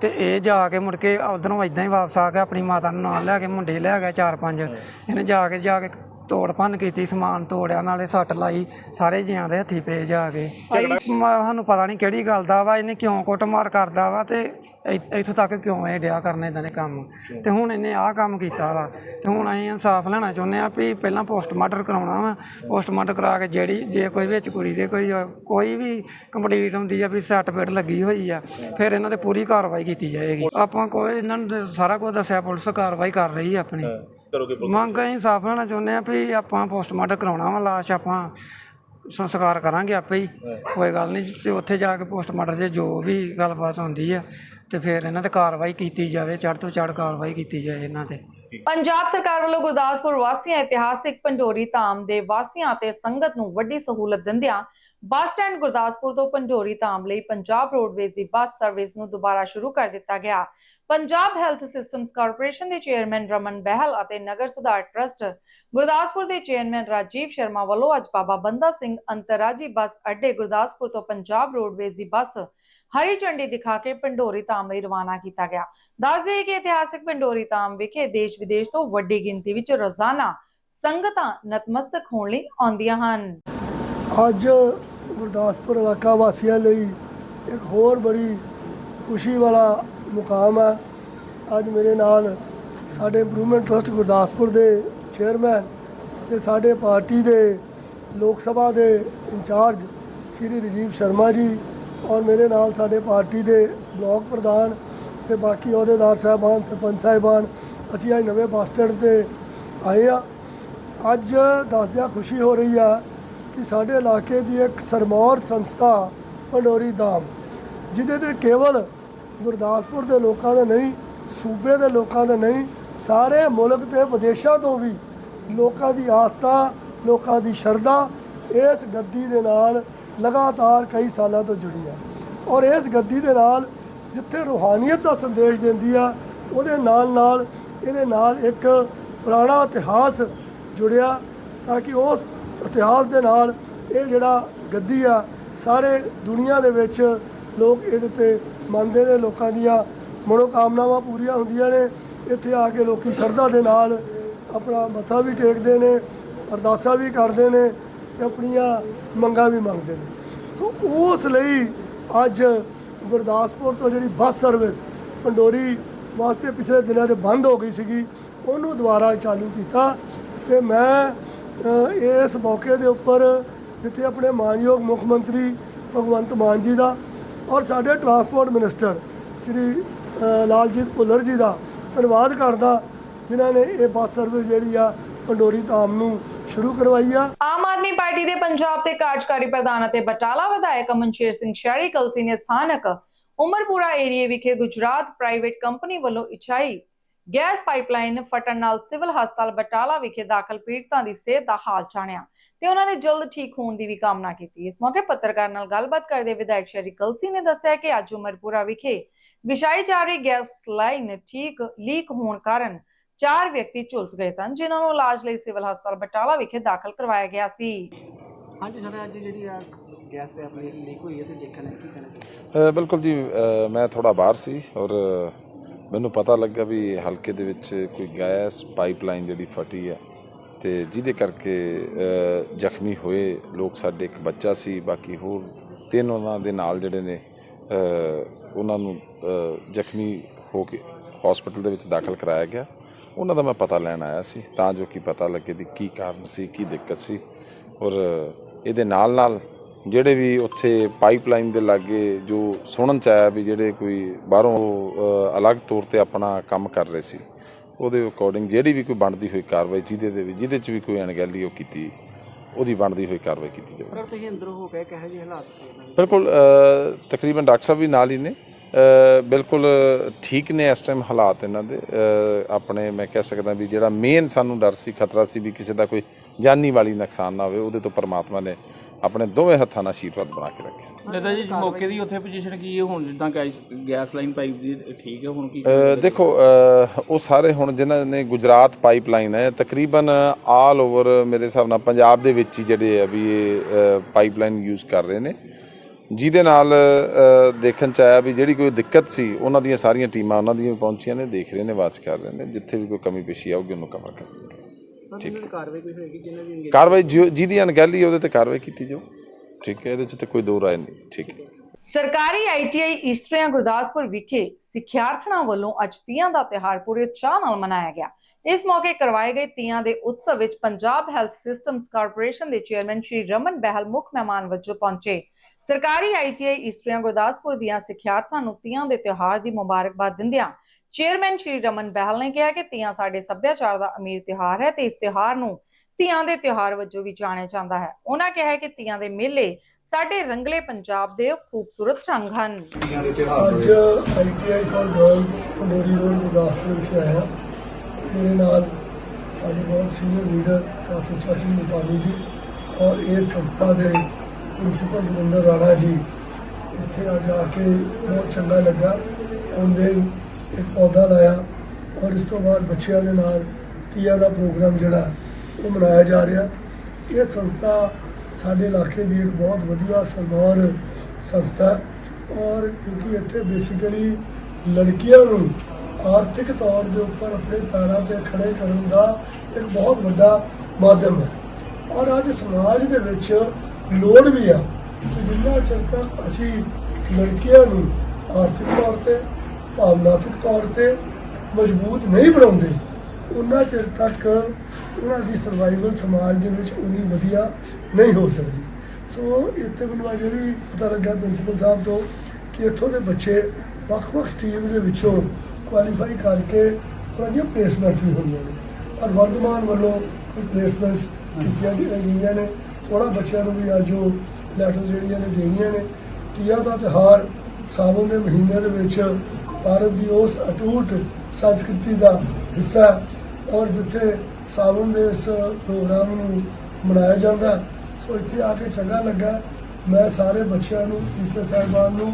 ਤੇ ਇਹ ਜਾ ਕੇ ਮੁੜ ਕੇ ਉਧਰੋਂ ਇਦਾਂ ਹੀ ਵਾਪਸ ਆ ਗਿਆ ਆਪਣੀ ਮਾਤਾ ਨੂੰ ਨਾਲ ਲੈ ਕੇ ਮੁੰਡੇ ਲੈ ਗਿਆ ਚਾਰ ਪੰਜ। ਇਹਨੇ ਜਾ ਕੇ ਜਾ ਕੇ ਤੋੜ ਭੰਨ ਕੀਤੀ ਸਮਾਨ ਤੋੜਿਆ ਨਾਲੇ ਸੱਟ ਲਾਈ ਸਾਰੇ ਜੀਆਂ ਦੇ ਹੱਥੀ ਪਏ ਜਾ ਕੇ। ਸਾਨੂੰ ਪਤਾ ਨਹੀਂ ਕਿਹੜੀ ਗੱਲ ਦਾ ਵਾ ਇਹਨੇ ਕਿਉਂ ਕੁੱਟਮਾਰ ਕਰਦਾ ਵਾ ਤੇ ਇ- ਇੱਥੋਂ ਤੱਕ ਕਿਉਂ ਇਹ ਡਿਆ ਕਰਨ ਇਦਾਂ ਦੇ ਕੰਮ? ਤੇ ਹੁਣ ਇਹਨੇ ਆਹ ਕੰਮ ਕੀਤਾ ਵਾ ਤੇ ਹੁਣ ਅਸੀਂ ਇਨਸਾਫ ਲੈਣਾ ਚਾਹੁੰਦੇ ਆ ਵੀ ਪਹਿਲਾਂ ਪੋਸਟਮਾਰਟਮ ਕਰਾਉਣਾ ਵਾ। ਪੋਸਟਮਾਰਟਮ ਕਰਾ ਕੇ ਜਿਹੜੀ ਜੇ ਕੋਈ ਵਿੱਚ ਕੁੜੀ ਦੇ ਕੋਈ ਕੋਈ ਵੀ ਕੰਪਲੀਟ ਹੁੰਦੀ ਆ ਵੀ ਸਰਟੀਫਿਕੇਟ ਲੱਗੀ ਹੋਈ ਆ ਫਿਰ ਇਹਨਾਂ ਤੇ ਪੂਰੀ ਕਾਰਵਾਈ ਕੀਤੀ ਜਾਏਗੀ। ਆਪਾਂ ਕੋਈ ਇਹਨਾਂ ਨੂੰ ਸਾਰਾ ਕੁਝ ਦੱਸਿਆ ਪੁਲਿਸ ਕਾਰਵਾਈ ਕਰ ਰਹੀ ਆ ਆਪਣੀ। ਕਰੋਗੇ ਮੰਗ ਅਸੀਂ ਇਨਸਾਫ ਲੈਣਾ ਚਾਹੁੰਦੇ ਆ ਵੀ ਆਪਾਂ ਪੋਸਟਮਾਰਟਮ ਕਰਾਉਣਾ ਵਾ ਲਾਸ਼ ਆਪਾਂ ਸੰਸਕਾਰ ਕਰਾਂਗੇ ਆਪੇ ਹੀ। ਕੋਈ ਗੱਲ ਨਹੀਂ ਤੇ ਉੱਥੇ ਜਾ ਕੇ ਪੋਸਟਮਾਰਟਮ 'ਚ ਜੋ ਵੀ ਗੱਲਬਾਤ ਹੁੰਦੀ ਆ ਤੇ ਫਿਰ ਇਹਨਾਂ ਤੇ ਕਾਰਵਾਈ ਕੀਤੀ ਜਾਵੇ ਚੜ੍ਹ ਤੋਂ ਚੜ੍ਹ ਕਾਰਵਾਈ ਕੀਤੀ ਜਾਏ ਇਹਨਾਂ ਤੇ। ਪੰਜਾਬ ਸਰਕਾਰ ਵੱਲੋਂ ਗੁਰਦਾਸਪੁਰ ਵਾਸੀਆਂ ਇਤਿਹਾਸਿਕ ਪੰਡੋਰੀ ਧਾਮ ਦੇ ਵਾਸੀਆਂ ਅਤੇ ਸੰਗਤ ਨੂੰ ਵੱਡੀ ਸਹੂਲਤ ਦਿੰਦਿਆਂ ਬੱਸ ਸਟੈਂਡ ਗੁਰਦਾਸਪੁਰ ਤੋਂ ਪੰਡੋਰੀ ਧਾਮ ਲਈ ਪੰਜਾਬ ਰੋਡਵੇਜ਼ ਦੀ ਬੱਸ ਸਰਵਿਸ ਨੂੰ ਦੁਬਾਰਾ ਸ਼ੁਰੂ ਕਰ ਦਿੱਤਾ ਗਿਆ। ਪੰਜਾਬ ਹੈਲਥ ਸਿਸਟਮਸ ਕਾਰਪੋਰੇਸ਼ਨ ਦੇ ਚੇਅਰਮੈਨ ਰਮਨ ਬਹਿਲ ਅਤੇ ਨਗਰ ਸੁਧਾਰ ਟਰਸਟ ਗੁਰਦਾਸਪੁਰ ਦੇ ਚੇਅਰਮੈਨ ਰਾਜੀਵ ਸ਼ਰਮਾ ਵੱਲੋਂ ਅੱਜ ਬਾਬਾ ਬੰਦਾ ਸਿੰਘ ਅੰਤਰਰਾਜੀ ਬੱਸ ਅੱਡੇ ਗੁਰਦਾਸਪੁਰ ਤੋਂ ਪੰਜਾਬ ਰੋਡਵੇਜ਼ ਦੀ ਬੱਸ ਹਰੀ ਝੰਡੀ ਦਿਖਾ ਕੇ ਪੰਡੋਰੀ ਧਾਮ ਲਈ ਰਵਾਨਾ ਕੀਤਾ ਗਿਆ। ਦੱਸ ਦੇਈਏ ਕਿ ਇਤਿਹਾਸਿਕ ਪੰਡੋਰੀ ਧਾਮ ਵਿਖੇ ਦੇਸ਼ ਵਿਦੇਸ਼ ਤੋਂ ਵੱਡੀ ਗਿਣਤੀ ਵਿੱਚ ਰੋਜ਼ਾਨਾ ਸੰਗਤਾਂ ਨਤਮਸਤਕ ਹੋਣ ਲਈ ਆਉਂਦੀਆਂ ਹਨ। ਅੱਜ ਗੁਰਦਾਸਪੁਰ ਇਲਾਕਾ ਵਾਸੀਆਂ ਲਈ ਇੱਕ ਹੋਰ ਬੜੀ ਖੁਸ਼ੀ ਵਾਲਾ ਮੁਕਾਮ ਹੈ। ਅੱਜ ਮੇਰੇ ਨਾਲ ਸਾਡੇ ਇੰਪਰੂਵਮੈਂਟ ਟਰਸਟ ਗੁਰਦਾਸਪੁਰ ਦੇ ਚੇਅਰਮੈਨ ਤੇ ਸਾਡੇ ਪਾਰਟੀ ਦੇ ਲੋਕ ਸਭਾ ਦੇ ਇੰਚਾਰਜ ਸ਼੍ਰੀ ਰਜੀਵ ਸ਼ਰਮਾ ਜੀ ਔਰ ਮੇਰੇ ਨਾਲ ਸਾਡੇ ਪਾਰਟੀ ਦੇ ਬਲਾਕ ਪ੍ਰਧਾਨ ਤੇ ਬਾਕੀ ਅਹੁਦੇਦਾਰ ਸਾਹਿਬਾਨ, ਸਰਪੰਚ ਸਾਹਿਬਾਨ, ਅਸੀਂ ਅੱਜ ਨਵੇਂ ਬੱਸ ਸਟੈਂਡ ਤੇ ਆਏ ਆ ਅੱਜ ਦੱਸਦਿਆਂ ਖੁਸ਼ੀ ਹੋ ਰਹੀ ਆ ਕਿ ਸਾਡੇ ਇਲਾਕੇ ਦੀ ਇੱਕ ਸਰਮੌਰ ਸੰਸਥਾ, ਪੰਡੋਰੀ ਧਾਮ, ਜਿਹਦੇ ਤੇ ਕੇਵਲ ਗੁਰਦਾਸਪੁਰ ਦੇ ਲੋਕਾਂ ਦੇ ਨਹੀਂ, ਸੂਬੇ ਦੇ ਲੋਕਾਂ ਦੇ ਨਹੀਂ, ਸਾਰੇ ਮੁਲਕ ਤੇ ਵਿਦੇਸ਼ਾਂ ਤੋਂ ਵੀ ਲੋਕਾਂ ਦੀ ਆਸਥਾ, ਲੋਕਾਂ ਦੀ ਸ਼ਰਧਾ ਇਸ ਗੱਦੀ ਦੇ ਨਾਲ ਲਗਾਤਾਰ ਕਈ ਸਾਲਾਂ ਤੋਂ ਜੁੜੀ ਆ। ਔਰ ਇਸ ਗੱਦੀ ਦੇ ਨਾਲ ਜਿੱਥੇ ਰੂਹਾਨੀਅਤ ਦਾ ਸੰਦੇਸ਼ ਦਿੰਦੀ ਆ, ਉਹਦੇ ਨਾਲ ਨਾਲ ਇਹਦੇ ਨਾਲ ਇੱਕ ਪੁਰਾਣਾ ਇਤਿਹਾਸ ਜੁੜਿਆ ਤਾਂ ਕਿ ਉਸ ਇਤਿਹਾਸ ਦੇ ਨਾਲ ਇਹ ਜਿਹੜਾ ਗੱਦੀ ਆ, ਸਾਰੇ ਦੁਨੀਆ ਦੇ ਵਿੱਚ ਲੋਕ ਇਹਦੇ ਤੇ ਮੰਨਦੇ ਨੇ, ਲੋਕਾਂ ਦੀਆਂ ਮਨੋਕਾਮਨਾਵਾਂ ਪੂਰੀਆਂ ਹੁੰਦੀਆਂ ਨੇ। ਇੱਥੇ ਆ ਕੇ ਲੋਕੀ ਸ਼ਰਧਾ ਦੇ ਨਾਲ ਆਪਣਾ ਮੱਥਾ ਵੀ ਟੇਕਦੇ ਨੇ, ਅਰਦਾਸਾਂ ਵੀ ਕਰਦੇ ਨੇ ਤੇ ਆਪਣੀਆਂ ਮੰਗਾਂ ਵੀ ਮੰਗਦੇ ਨੇ। ਸੋ ਉਸ ਲਈ ਅੱਜ ਗੁਰਦਾਸਪੁਰ ਤੋਂ ਜਿਹੜੀ ਬੱਸ ਸਰਵਿਸ ਪੰਡੋਰੀ ਵਾਸਤੇ ਪਿਛਲੇ ਦਿਨਾਂ 'ਚ ਬੰਦ ਹੋ ਗਈ ਸੀਗੀ, ਉਹਨੂੰ ਦੁਬਾਰਾ ਚਾਲੂ ਕੀਤਾ ਤੇ ਮੈਂ ਇਸ ਮੌਕੇ ਦੇ ਉੱਪਰ ਜਿੱਥੇ ਆਪਣੇ ਮਾਨਯੋਗ ਮੁੱਖ ਮੰਤਰੀ ਭਗਵੰਤ ਮਾਨ ਜੀ ਦਾ ਔਰ ਸਾਡੇ ਟਰਾਂਸਪੋਰਟ ਮਿਨਿਸਟਰ ਸ਼੍ਰੀ ਲਾਲਜੀਤ ਭੁੱਲਰ ਜੀ ਦਾ ਧੰਨਵਾਦ ਕਰਦਾ, ਜਿਨ੍ਹਾਂ ਨੇ ਇਹ ਬੱਸ ਸਰਵਿਸ ਜਿਹੜੀ ਆ ਪੰਡੋਰੀ ਧਾਮ ਨੂੰ ਸ਼ੁਰੂ ਕਰਵਾਈ ਆ। ਆਮ ਆਦਮੀ ਪਾਰਟੀ ਦੇ ਪੰਜਾਬ ਦੇ ਕਾਰਜਕਾਰੀ ਪ੍ਰਧਾਨ ਅਤੇ ਬਟਾਲਾ ਵਿਧਾਇਕ ਅਮਨਸ਼ੇਰ ਸਿੰਘ ਸ਼ਹਿਰੀ ਕਲਸੀ ਨੇ ਸਥਾਨਕ ਉਮਰਪੁਰਾ ਏਰੀਏ ਵਿਖੇ ਗੁਜਰਾਤ ਪ੍ਰਾਈਵੇਟ ਕੰਪਨੀ ਵੱਲੋਂ ਇਛਾਈ ਗੈਸ ਪਾਈਪਲਾਈਨ ਫਟਣ ਨਾਲ ਸਿਵਲ ਹਸਪਤਾਲ ਬਟਾਲਾ ਵਿਖੇ ਦਾਖਲ ਪੀੜਤਾਂ ਦੀ ਸਿਹਤ ਦਾ ਹਾਲ ਜਾਣਿਆ ਤੇ ਉਹਨਾਂ ਦੇ ਜਲਦ ਠੀਕ ਹੋਣ ਦੀ ਵੀ ਕਾਮਨਾ ਕੀਤੀ। ਇਸ ਮੌਕੇ ਪੱਤਰਕਾਰ ਨਾਲ ਗੱਲਬਾਤ ਕਰਦੇ ਵਿਧਾਇਕ ਸ਼ਹਿਰੀ ਕਲਸੀ ਨੇ ਦੱਸਿਆ ਕਿ ਅੱਜ ਉਮਰਪੁਰਾ ਵਿਖੇ ਵਿਛਾਈ ਜਾ ਰਹੀ ਗੈਸ ਲਾਈਨ ਠੀਕ ਲੀਕ ਹੋਣ ਕਾਰਨ ਚਾਰ ਵਿਅਕਤੀ ਝੁਲਸ ਗਏ ਸਨ ਜਿਨ੍ਹਾਂ ਨੂੰ ਇਲਾਜ ਲਈ ਸਿਵਲ ਹਸਪਤਾਲ ਬਟਾਲਾ ਵਿਖੇ ਦਾਖਲ ਕਰਵਾਇਆ ਗਿਆ ਸੀ। ਹਾਂਜੀ ਸਰ ਅੱਜ ਜਿਹੜੀ ਆ ਗੈਸ ਤੇ ਆਪਣੀ ਲੀਕ ਹੋਈ ਹੈ ਤੇ ਦੇਖਣ ਕੀ ਕਹਿਣਾ ਬਿਲਕੁਲ ਜੀ ਮੈਂ ਥੋੜਾ ਬਾਹਰ ਸੀ ਔਰ ਮੈਨੂੰ ਪਤਾ ਲੱਗਾ ਵੀ ਹਲਕੇ ਦੇ ਵਿੱਚ ਕੋਈ ਗੈਸ ਪਾਈਪਲਾਈਨ ਜਿਹੜੀ ਫਟੀ ਹੈ ਤੇ ਜਿਹਦੇ ਕਰਕੇ ਜ਼ਖਮੀ ਹੋਏ ਲੋਕ, ਸਾਡੇ ਇੱਕ ਬੱਚਾ ਸੀ, ਬਾਕੀ ਹੋਰ ਤਿੰਨ ਉਹਨਾਂ ਦੇ ਨਾਲ ਜਿਹੜੇ ਨੇ ਉਹਨਾਂ ਨੂੰ ਜ਼ਖਮੀ ਹੋ ਕੇ ਹਸਪੀਟਲ ਦੇ ਵਿੱਚ ਦਾਖਲ ਕਰਾਇਆ ਗਿਆ। ਉਹਨਾਂ ਦਾ ਮੈਂ ਪਤਾ ਲੈਣ ਆਇਆ ਸੀ, ਤਾਂ ਜੋ ਕਿ ਪਤਾ ਲੱਗੇ ਵੀ ਕੀ ਕਾਰਨ ਸੀ, ਕੀ ਦਿੱਕਤ ਸੀ। ਔਰ ਇਹਦੇ ਨਾਲ ਨਾਲ ਜਿਹੜੇ ਵੀ ਉੱਥੇ ਪਾਈਪਲਾਈਨ ਦੇ ਲਾਗੇ ਜੋ ਸੁਣਨ ਚ ਆਇਆ ਵੀ ਜਿਹੜੇ ਕੋਈ ਬਾਹਰੋਂ ਅਲੱਗ ਤੌਰ ਤੇ ਆਪਣਾ ਕੰਮ ਕਰ ਰਹੇ ਸੀ ਉਹਦੇ ਅਕੋਰਡਿੰਗ ਜਿਹੜੀ ਵੀ ਕੋਈ ਬਣਦੀ ਹੋਈ ਕਾਰਵਾਈ ਜਿਹਦੇ ਦੇ ਵਿੱਚ ਜਿਹਦੇ ਚ ਵੀ ਕੋਈ ਅਣਗਹਿਲੀ ਉਹ ਕੀਤੀ ਉਹਦੀ ਬਣਦੀ ਹੋਈ ਕਾਰਵਾਈ ਕੀਤੀ ਜਾਵੇ ਸਰ ਤੁਸੀਂ ਅੰਦਰ ਹੋ ਕੇ ਕਿਹੋ ਜਿਹੇ ਹਾਲਾਤ ਸੀ? ਬਿਲਕੁਲ ਤਕਰੀਬਨ ਡਾਕਟਰ ਸਾਹਿਬ ਵੀ ਨਾਲ ਹੀ ਨੇ ਬਿਲਕੁਲ ਠੀਕ ਨੇ ਇਸ ਟਾਈਮ ਹਾਲਾਤ ਇਹਨਾਂ ਦੇ ਆਪਣੇ ਮੈਂ ਕਹਿ ਸਕਦਾ ਵੀ ਜਿਹੜਾ ਮੇਨ ਸਾਨੂੰ ਡਰ ਸੀ ਖਤਰਾ ਸੀ ਵੀ ਕਿਸੇ ਦਾ ਕੋਈ ਜਾਨੀ ਵਾਲੀ ਨੁਕਸਾਨ ਨਾ ਹੋਵੇ ਉਹਦੇ ਤੋਂ ਪਰਮਾਤਮਾ ਨੇ ਆਪਣੇ ਦੋਵੇਂ ਹੱਥਾਂ ਨਾਲ ਆਸ਼ੀਰਵਾਦ ਬਣਾ ਕੇ ਰੱਖਿਆ। ਨੇਤਾ ਜੀ ਮੌਕੇ ਦੀ ਉੱਥੇ ਪੋਜੀਸ਼ਨ ਕੀ ਹੈ? ਹੁਣ ਜਿੱਦਾਂ ਗੈਸ ਲਾਈਨ ਪਾਈਪ ਦੀ ਠੀਕ ਹੈ ਹੁਣ ਕੀ ਦੇਖੋ ਉਹ ਸਾਰੇ ਹੁਣ ਜਿਨ੍ਹਾਂ ਨੇ ਗੁਜਰਾਤ ਪਾਈਪਲਾਈਨ ਹੈ ਤਕਰੀਬਨ ਆਲ ਓਵਰ ਮੇਰੇ ਹਿਸਾਬ ਨਾਲ ਪੰਜਾਬ ਦੇ ਵਿੱਚ ਹੀ ਜਿਹੜੇ ਆ ਵੀ ਇਹ ਪਾਈਪਲਾਈਨ ਯੂਜ਼ ਕਰ ਰਹੇ ਨੇ। ਜਿਹਦੇ ਨਾਲ ਦੇਖਣ ਚ ਆਇਆ ਵੀ ਜਿਹੜੀ ਕੋਈ ਦਿੱਕਤ ਸੀ ਉਹਨਾਂ ਦੀਆਂ ਸਾਰੀਆਂ ਟੀਮਾਂ ਉਹਨਾਂ ਦੀਆਂ ਪਹੁੰਚੀਆਂ ਨੇ ਦੇਖ ਰਹੇ ਨੇ ਵਾਚ ਕਰ ਰਹੇ ਨੇ ਜਿੱਥੇ ਵੀ ਕੋਈ ਕਮੀ ਪੇਸ਼ੀ ਆਊਗੀ ਉਹਨੂੰ ਕਵਰ ਕਰਾਂਗੇ ਕਾਰਵਾਈ ਕੋਈ ਹੋਏਗੀ ਜਿਨ੍ਹਾਂ ਦੀ engagement- ਕਾਰਵਾਈ ਜੋ- ਜਿਹਦੀ ਅਣਗਹਿਲੀ ਉਹਦੇ ਤੇ ਕਾਰਵਾਈ ਕੀਤੀ ਜਾਊ। ਠੀਕ ਹੈ ਇਹਦੇ ਚ ਤੇ ਕੋਈ ਦੋ ਰਾਏ ਨਹੀਂ। ਠੀਕ ਹੈ। ਸਰਕਾਰੀ ਆਈਟੀਆਈ ਇਸਤਰੀਆਂ ਗੁਰਦਾਸਪੁਰ ਵਿਖੇ ਸਿੱਖਿਆਰਥਣਾਂ ਵੱਲੋਂ ਅੱਜ ਤੀਆਂ ਦਾ ਤਿਉਹਾਰ ਪੂਰੇ ਚਾਅ ਨਾਲ ਮਨਾਇਆ ਗਿਆ। ਇਸ ਮੌਕੇ ਕਰਵਾਏ ਗਏ ਤੀਆਂ ਦੇ ਉਤਸਵ ਵਿੱਚ ਪੰਜਾਬ ਹੈਲਥ ਸਿਸਟਮਸ ਕਾਰਪੋਰੇਸ਼ਨ ਦੇ ਚੇਅਰਮੈਨ ਸ਼੍ਰੀ ਰਮਨ ਬਹਿਲ ਮੁੱਖ ਮਹਿਮਾਨ ਵਜੋਂ ਪਹੁੰਚੇ। ਸਰਕਾਰੀ ਆਈਟੀਆਈ ਇਸਤਰੀਆਂ ਗੁਰਦਾਸਪੁਰ ਦੀਆਂ ਸਿੱਖਿਆਰਥਣਾਂ ਨੂੰ ਤੀਆਂ ਦੇ ਤਿਉਹਾਰ ਦੀ ਮੁਬਾਰਕਬਾਦ ਦਿੰਦਿਆਂ ਚੇਅਰਮੈਨ ਸ਼੍ਰੀ ਰਮਨ ਬਹਿਲ ਨੇ ਕਿਹਾ ਕਿ ਤੀਆਂ ਸਾਡੇ ਸੱਭਿਆਚਾਰ ਦਾ ਅਮੀਰ ਤਿਉਹਾਰ ਹੈ ਤੇ ਇਸ ਤਿਉਹਾਰ ਨੂੰ ਤੀਆਂ ਦੇ ਤਿਉਹਾਰ ਵਜੋਂ ਵੀ ਜਾਣਿਆ ਜਾਂਦਾ ਹੈ। ਉਹਨਾਂ ਕਿਹਾ ਕਿ ਤੀਆਂ ਦੇ ਮੇਲੇ ਸਾਡੇ ਰੰਗਲੇ ਪੰਜਾਬ ਦੇ ਖੂਬਸੂਰਤ ਰੰਗ ਹਨ। ਅੱਜ ITI for girls Pandori road Gurdaspur ਵਿਖੇ ਆਇਆ ਮੇਰੇ ਨਾਲ ਸਾਡੇ ਬਹੁਤ ਸੀਨੀਅਰ ਲੀਡਰ ਸੁੱਚਾ ਸਿੰਘ ਮੁਕਾਮੀ ਜੀ ਔਰ ਇਹ ਸੰਸਥਾ ਦੇ ਪ੍ਰਿੰਸੀਪਲ ਜਵਿੰਦਰ ਰਾਣਾ ਜੀ ਇੱਥੇ ਆ ਜਾ ਕੇ ਬਹੁਤ ਚੰਗਾ ਲੱਗਾ। ਉਹਨੇ ਇੱਕ ਪੌਦਾ ਲਾਇਆ ਔਰ ਇਸ ਤੋਂ ਬਾਅਦ ਬੱਚਿਆਂ ਦੇ ਨਾਲ ਤੀਆਂ ਦਾ ਪ੍ਰੋਗਰਾਮ ਜਿਹੜਾ ਉਹ ਮਨਾਇਆ ਜਾ ਰਿਹਾ। ਇਹ ਸੰਸਥਾ ਸਾਡੇ ਇਲਾਕੇ ਦੀ ਇੱਕ ਬਹੁਤ ਵਧੀਆ ਸਰਗੌਰ ਸੰਸਥਾ ਔਰ ਕਿਉਂਕਿ ਇੱਥੇ ਬੇਸਿਕਲੀ ਲੜਕੀਆਂ ਨੂੰ ਆਰਥਿਕ ਤੌਰ ਦੇ ਉੱਪਰ ਆਪਣੇ ਪੈਰਾਂ ਤੇ ਖੜੇ ਕਰਨ ਦਾ ਇੱਕ ਬਹੁਤ ਵੱਡਾ ਮਾਧਿਅਮ ਹੈ। ਔਰ ਅੱਜ ਸਮਾਜ ਦੇ ਵਿੱਚ ਲੋੜ ਵੀ ਆ ਕਿ ਜਿੰਨਾ ਚਿਰ ਤੱਕ ਅਸੀਂ ਲੜਕੀਆਂ ਨੂੰ ਆਰਥਿਕ ਤੌਰ ਤੇ ਭਾਵਨਾਤਮਕ ਤੌਰ ਤੇ ਮਜ਼ਬੂਤ ਨਹੀਂ ਬਣਾਉਂਦੇ। ਉਹਨਾਂ ਚਿਰ ਤੱਕ ਉਹਨਾਂ ਦੀ ਸਰਵਾਈਵਲ ਸਮਾਜ ਦੇ ਵਿੱਚ ਉਨੀ ਵਧੀਆ ਨਹੀਂ ਹੋ ਸਕਦੀ। ਸੋ ਇੱਥੇ ਮੈਨੂੰ ਅੱਜ ਇਹ ਵੀ ਪਤਾ ਲੱਗਾ ਪ੍ਰਿੰਸੀਪਲ ਸਾਹਿਬ ਤੋਂ ਕਿ ਇੱਥੋਂ ਦੇ ਬੱਚੇ ਵੱਖ-ਵੱਖ ਸਟਰੀਮ ਦੇ ਵਿੱਚੋਂ ਕੁਆਲੀਫਾਈ ਕਰਕੇ ਉਹਨਾਂ ਦੀਆਂ ਪਲੇਸਮੈਂਟਸ ਵੀ ਹੋਈਆਂ ਨੇ। ਔਰ ਵਰਧਮਾਨ ਵੱਲੋਂ ਕੋਈ ਪਲੇਸਮੈਂਟਸ ਕੀਤੀਆਂ ਗਈਆਂ ਨੇ। ਉਹਨਾਂ ਬੱਚਿਆਂ ਨੂੰ ਵੀ ਅੱਜ ਉਹ ਲੈਟਰ ਜਿਹੜੀਆਂ ਨੇ ਦੇਣੀਆਂ ਨੇ। ਤੀਆਂ ਦਾ ਤਿਉਹਾਰ ਸਾਵਣ ਦੇ ਮਹੀਨੇ ਦੇ ਵਿੱਚ ਭਾਰਤ ਦੀ ਉਸ ਅਟੂਟ ਸੰਸਕ੍ਰਿਤੀ ਦਾ ਹਿੱਸਾ ਔਰ ਜਿੱਥੇ ਸਾਵਣ ਦੇ ਇਸ ਪ੍ਰੋਗਰਾਮ ਨੂੰ ਮਨਾਇਆ ਜਾਂਦਾ, ਸੋ ਇੱਥੇ ਆ ਕੇ ਚੰਗਾ ਲੱਗਾ। ਮੈਂ ਸਾਰੇ ਬੱਚਿਆਂ ਨੂੰ, ਟੀਚਰ ਸਾਹਿਬਾਨ ਨੂੰ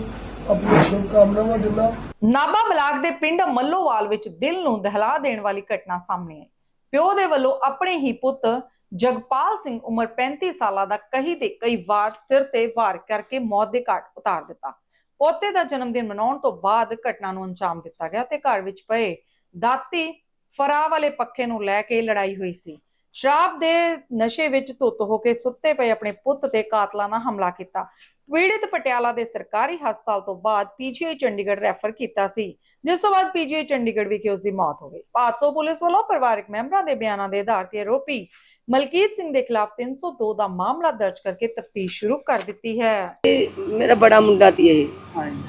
ਆਪਣੀ ਸ਼ੁਭਕਾਮਨਾਵਾਂ ਦਿੰਦਾ ਨਾਭਾ ਬਲਾਕ ਦੇ ਪਿੰਡ ਮੱਲੋਵਾਲ ਵਿੱਚ ਦਿਲ ਨੂੰ ਦਹਿਲਾ ਦੇਣ ਵਾਲੀ ਘਟਨਾ ਸਾਹਮਣੇ ਆਈ। ਪਿਓ ਦੇ ਵੱਲੋਂ ਆਪਣੇ ਹੀ ਪੁੱਤ ਜਗਪਾਲ ਸਿੰਘ ਉਮਰ 35 ਸਾਲਾਂ ਦਾ ਕਹੀ ਤੇ ਕਈ ਵਾਰ ਸਿਰ ਤੇ ਵਾਰ ਕਰਕੇ ਮੌਤ ਦੇ ਘਾਟ ਉਤਾਰ ਦਿੱਤਾ। ਪੋਤੇ ਦਾ ਜਨਮ ਦਿਨ ਮਨਾਉਣ ਤੋਂ ਬਾਅਦ ਘਟਨਾ ਨੂੰ ਅੰਜਾਮ ਦਿੱਤਾ ਗਿਆ ਤੇ ਘਰ ਵਿੱਚ ਪਏ ਦਾਤੀ ਫਰਾ ਵਾਲੇ ਪੱਖੇ ਨੂੰ ਲੈ ਕੇ ਲੜਾਈ ਹੋਈ ਸੀ। ਸ਼ਰਾਬ ਦੇ ਨਸ਼ੇ ਵਿੱਚ ਧੁੱਤ ਹੋ ਕੇ ਸੁੱਤੇ ਪਏ ਆਪਣੇ ਪੁੱਤ ਤੇ ਕਾਤਲਾਨਾ ਹਮਲਾ ਕੀਤਾ। ਪੀੜਿਤ ਪਟਿਆਲਾ ਦੇ ਸਰਕਾਰੀ ਹਸਪਤਾਲ ਤੋਂ ਬਾਅਦ ਪੀਜੀਆਈ ਚੰਡੀਗੜ੍ਹ ਰੈਫਰ ਕੀਤਾ ਸੀ। ਜਿਸ ਤੋਂ ਬਾਅਦ ਪੀਜੀਆਈ ਚੰਡੀਗੜ੍ਹ ਵਿਖੇ ਉਸ ਦੀ ਮੌਤ ਹੋ ਗਈ। ਪਾਤਸੋ ਪੁਲਿਸ ਵੱਲੋਂ ਪਰਿਵਾਰਕ ਮੈਂਬਰਾਂ ਦੇ ਬਿਆਨਾਂ ਦੇ ਆਧਾਰ ਤੇ ਆਰੋਪੀ ਮਲਕੀਤ ਸਿੰਘ ਦੇ ਖਿਲਾਫ 302 ਦਾ ਮਾਮਲਾ ਦਰਜ ਕਰਕੇ ਤਫਤੀਸ਼ ਸ਼ੁਰੂ ਕਰ ਦਿੱਤੀ ਹੈ। ਮੇਰਾ ਬੜਾ ਮੁੰਡਾ ਤੀ ਇਹ।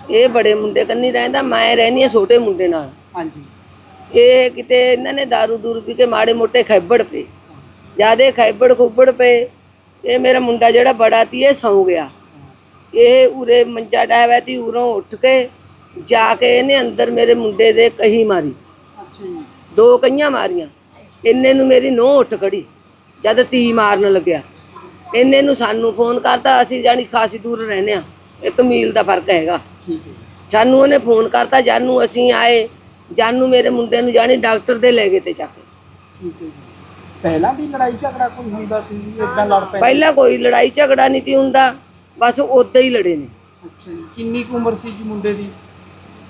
ਇਹ ਬੜੇ ਮੁੰਡੇ ਕੰਨੀ ਰਹਿੰਦਾ ਮੈਂ ਰਹਿੰਦੀ ਆ ਛੋਟੇ ਮੁੰਡੇ ਨਾਲ। ਹਾਂਜੀ। ਇਹ ਕਿਤੇ ਇਹਨਾਂ ਨੇ दारू ਦੂਰ ਪੀ ਕੇ ਮਾੜੇ ਮੋਟੇ ਖੈਬੜ ਪਏ। ਜਿਆਦੇ ਖੈਬੜ ਖੁੱਬੜ ਪਏ। ਇਹ ਮੇਰਾ ਮੁੰਡਾ ਜਿਹੜਾ ਬੜਾ ਤੀ ਇਹ ਸੌਂ ਗਿਆ। ਇਹ ਉਰੇ ਮੰਜਾ ਡਾਇਆ ਤੀ ਉਰੋਂ ਉੱਠ ਕੇ ਜਾ ਕੇ ਇਹਨੇ ਅੰਦਰ ਮੇਰੇ ਮੁੰਡੇ ਦੇ ਕਹੀ ਮਾਰੀ। ਅੱਛਾ ਜੀ। ਦੋ ਕਈਆਂ ਮਾਰੀਆਂ। ਇੰਨੇ ਨੂੰ ਮੇਰੀ ਨੋਹ ਉੱਠ ਖੜੀ। ਜਦ ਤੀ ਮਾਰਨ ਲੱਗਿਆ। ਇੰਨੇ ਨੂੰ ਸਾਨੂੰ ਫੋਨ ਕਰਤਾ ਅਸੀਂ ਜਾਨੀ ਖਾਸੀ ਦੂਰ ਰਹਿੰਦੇ ਆ ਇੱਕ ਮੀਲ ਦਾ ਫ਼ਰਕ ਹੈਗਾ। ਜਾਨੂੰ ਉਹਨੇ ਫੋਨ ਕਰਤਾ ਜਾਨੂੰ ਅਸੀਂ ਆਏ ਜਾਨੂੰ ਮੇਰੇ ਮੁੰਡੇ ਨੂੰ ਜਾਨੀ ਡਾਕਟਰ ਦੇ ਲੈ ਗਏ ਤੇ ਜਾ ਕੇ। ਠੀਕ ਹੈ ਜੀ। ਪਹਿਲਾਂ ਵੀ ਲੜਾਈ ਝਗੜਾ ਕੋਈ ਹੁੰਦਾ ਸੀ ਇਦਾਂ ਲੜ ਪੈਂਦੇ ਪਹਿਲਾਂ ਕੋਈ ਲੜਾਈ ਝਗੜਾ ਨਹੀਂ ਤੀ ਹੁੰਦਾ ਬਸ ਉਦਾਂ ਹੀ ਲੜੇ ਨੇ। ਅੱਛਾ ਜੀ। ਕਿੰਨੀ ਕੁ ਉਮਰ ਸੀ ਜੀ ਮੁੰਡੇ ਦੀ?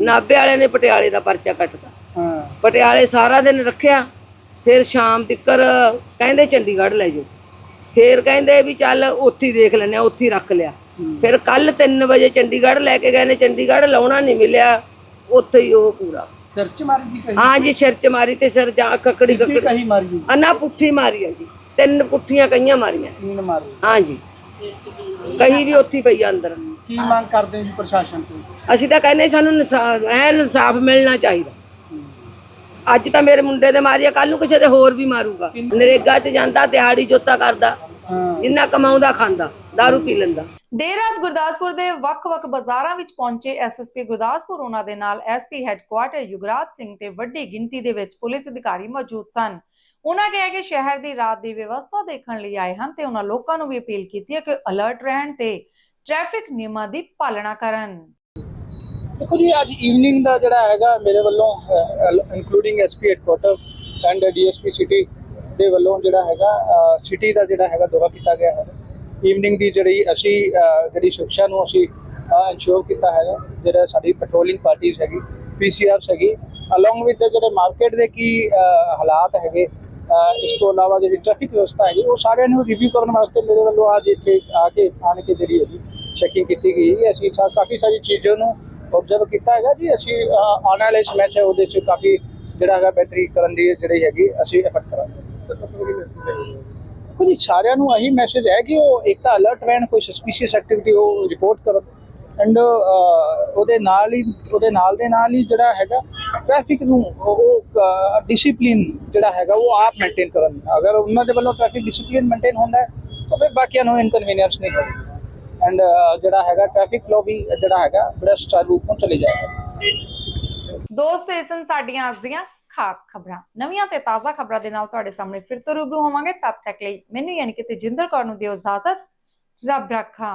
ਨਾਭੇ ਵਾਲਿਆਂ ਨੇ ਪਟਿਆਲੇ ਦਾ ਪਰਚਾ ਕੱਟਤਾ। ਹਾਂ। ਪਟਿਆਲੇ ਸਾਰਾ ਦਿਨ ਰੱਖਿਆ ਫਿਰ ਸ਼ਾਮ ਤੱਕਰ ਕਹਿੰਦੇ ਚੰਡੀਗੜ੍ਹ ਲੈ ਜਾਓ। ਫਿਰ ਕਹਿੰਦੇ ਵੀ ਚੱਲ ਉੱਥੇ ਹੀ ਦੇਖ ਆ ਉੱਥੇ ਹੀ ਰੱਖ ਲਿਆ। ਫਿਰ ਕੱਲ 3 ਵਜੇ ਚੰਡੀਗੜ੍ਹ ਲੈ ਕੇ ਗਏ ਨੇ ਚੰਡੀਗੜ੍ਹ ਲਾਉਣਾ ਨਹੀਂ ਮਿਲਿਆ ਉੱਥੇ ਹੀ ਉਹ ਪੂਰਾ। ਸਿਰ ਚ ਮਾਰੀ ਜੀ ਕਹੀ? ਹਾਂ ਜੀ ਸਿਰ ਚ ਮਾਰੀ ਤੇ ਸਿਰ ਜਾ ਕੱਕੜੀ ਕੱਕੜੀ। ਕਹੀ ਮਾਰੀ ਜੀ ਅਨਾ ਪੁੱਠੀ ਮਾਰੀ ਆ ਜੀ ਤਿੰਨ ਪੁੱਠੀਆਂ ਕਈਆਂ ਮਾਰੀਆਂ। ਕੀਨ ਮਾਰੀ। ਹਾਂ ਜੀ। ਕਹੀ ਵੀ ਉੱਥੇ ਪਈ ਆ ਅੰਦਰ। ਕੀ ਮੰਗ ਕਰਦੇ ਹੋ ਜੀ ਪ੍ਰਸ਼ਾਸਨ ਤੋਂ? ਅਸੀਂ ਤਾਂ ਕਹਿੰਦੇ ਸਾਨੂੰ ਇਨਸਾਫ ਐਨ ਇਨਸਾਫ ਮਿਲਣਾ ਚਾਹੀਦਾ। ਅੱਜ ਤਾਂ ਮੇਰੇ ਮੁੰਡੇ ਦੇ ਮਾਰਿਆ ਕੱਲ ਨੂੰ ਕਿਸੇ ਦੇ ਹੋਰ ਵੀ ਮਾਰੂਗਾ। ਨਰੇਗਾ 'ਚ ਜਾਂਦਾ ਦਿਹਾੜੀ ਜੋਤਾ ਕਰਦਾ ਜਿੰਨਾ ਕਮਾਉਂਦਾ ਖਾਂਦਾ दारू ਪੀ ਲੈਂਦਾ। ਦੇਰ ਰਾਤ ਗੁਰਦਾਸਪੁਰ ਦੇ ਵੱਖ-ਵੱਖ ਬਾਜ਼ਾਰਾਂ ਵਿੱਚ ਪਹੁੰਚੇ ਐਸਐਸਪੀ ਗੁਰਦਾਸਪੁਰ। ਉਹਨਾਂ ਦੇ ਨਾਲ ਐਸਪੀ ਹੈੱਡਕੁਆਰਟਰ ਯੁਗਰਾਜ ਸਿੰਘ ਤੇ ਵੱਡੀ ਗਿਣਤੀ ਦੇ ਵਿੱਚ ਪੁਲਿਸ ਅਧਿਕਾਰੀ ਮੌਜੂਦ ਸਨ। ਉਹਨਾਂ ਕਿਹਾ ਕਿ ਸ਼ਹਿਰ ਦੀ ਰਾਤ ਦੀ ਵਿਵਸਥਾ ਦੇਖਣ ਲਈ ਆਏ ਹਨ ਤੇ ਉਹਨਾਂ ਲੋਕਾਂ ਨੂੰ ਵੀ ਅਪੀਲ ਕੀਤੀ ਹੈ ਕਿ ਅਲਰਟ ਰਹਿਣ ਤੇ ਟ੍ਰੈਫਿਕ ਨਿਯਮਾਂ ਦੀ ਪਾਲਣਾ ਕਰਨ। ਦੇਖੋ ਜੀ, ਅੱਜ ਈਵਨਿੰਗ ਦਾ ਜਿਹੜਾ ਹੈਗਾ ਮੇਰੇ ਵੱਲੋਂ including SP headquarter and DSP city ਦੇ ਵੱਲੋਂ ਜਿਹੜਾ ਹੈਗਾ ਸਿਟੀ ਦਾ ਜਿਹੜਾ ਹੈਗਾ ਦੌਰਾ ਕੀਤਾ ਗਿਆ ਹੈ। ਈਵਨਿੰਗ ਦੀ ਜਿਹੜੀ ਅਸੀਂ ਜਿਹੜੀ ਸੁਰੱਖਿਆ ਨੂੰ ਅਸੀਂ ਇਨਸ਼ੋਰ ਕੀਤਾ ਹੈਗਾ, ਜਿਹੜਾ ਸਾਡੀ ਪੈਟਰੋਲਿੰਗ ਪਾਰਟੀਆਂ ਹੈਗੀ ਪੀਸੀਆਰਸ ਹੈਗੀ ਅਲੋਂਗ ਵਿਦ ਜਿਹੜੇ ਮਾਰਕੀਟ ਦੇ ਕੀ ਹਾਲਾਤ ਹੈਗੇ ਇਸ ਤੋਂ ਇਲਾਵਾ ਜਿਹੜੀ ਟ੍ਰੈਫਿਕ ਵਿਵਸਥਾ ਹੈਗੀ, ਉਹ ਸਾਰਿਆਂ ਨੂੰ ਰਿਵਿਊ ਕਰਨ ਵਾਸਤੇ ਮੇਰੇ ਵੱਲੋਂ ਅੱਜ ਇੱਥੇ ਆ ਕੇ, ਆਣ ਕੇ ਜਿਹੜੀ ਹੈਗੀ ਚੈਕਿੰਗ ਕੀਤੀ ਗਈ ਹੈ। ਅਸੀਂ ਕਾਫੀ ਸਾਰੀ ਚੀਜ਼ਾਂ ਨੂੰ ਆਬਜ਼ਰਵ ਕੀਤਾ ਹੈਗਾ ਜੀ। ਅਸੀਂ ਆਉਣ ਵਾਲੇ ਸਮੇਂ 'ਚ ਉਹਦੇ 'ਚ ਕਾਫੀ ਜਿਹੜਾ ਹੈਗਾ ਬਿਹਤਰੀ ਕਰਨ ਦੀ ਜਿਹੜੀ ਹੈਗੀ ਅਸੀਂ ਐਫਰਟ ਕਰਾਂਗੇ। ਜੀ ਸਾਰਿਆਂ ਨੂੰ ਇਹੀ ਮੈਸੇਜ ਹੈ ਕਿ ਉਹ ਇੱਕ ਤਾਂ ਅਲਰਟ ਰਹਿਣ ਕੋਈ ਸਸਪੀਸ਼ੀਅਸ ਐਕਟੀਵਿਟੀ ਉਹ ਰਿਪੋਰਟ ਕਰਨ। ਐਂਡ ਉਹਦੇ ਨਾਲ ਹੀ ਉਹਦੇ ਨਾਲ ਦੇ ਨਾਲ ਹੀ ਜਿਹੜਾ ਹੈਗਾ ਟ੍ਰੈਫਿਕ ਨੂੰ ਉਹ ਡਿਸਪਲਿਨ ਜਿਹੜਾ ਹੈਗਾ ਉਹ ਆਪ ਮੇਨਟੇਨ ਕਰਨ। ਅਗਰ ਉਹਨਾਂ ਦੇ ਵੱਲੋਂ ਟ੍ਰੈਫਿਕ ਡਿਸਪਲਿਨ ਮੇਨਟੇਨ ਹੁੰਦਾ ਹੈ ਤਾਂ ਫਿਰ ਬਾਕੀਆਂ ਨੂੰ ਇਨਕਨਵੀਨੀਅੰਸ ਨਹੀਂ ਹੋਵੇਗੀ ਐਂਡ uh, ਜਿਹੜਾ ਹੈਗਾ ਟ੍ਰੈਫਿਕ ਫਲੋ ਵੀ ਜਿਹੜਾ ਹੈਗਾ ਬੜਾ ਸੁਚਾਰੂ ਰੂਪ ਨਾਲ ਚਲੇ ਜਾਏਗਾ ਦੋਸਤੋ ਇਹ ਸਨ ਸਾਡੀਆਂ ਅੱਜ ਦੀਆਂ ਖਾਸ ਖਬਰਾਂ। ਨਵੀਆਂ ਤੇ ਤਾਜ਼ਾ ਖਬਰਾਂ ਦੇ ਨਾਲ ਤੁਹਾਡੇ ਸਾਹਮਣੇ ਫਿਰ ਤੋਂ ਰੂਬਰੂ ਹੋਵਾਂਗੇ। ਤਦ ਤੱਕ ਲਈ ਮੈਨੂੰ ਯਾਨੀ ਕਿ ਤੇਜਿੰਦਰ ਕੌਰ ਨੂੰ ਦਿਓ ਇਜਾਜ਼ਤ। ਰੱਬ ਰੱਖਾ।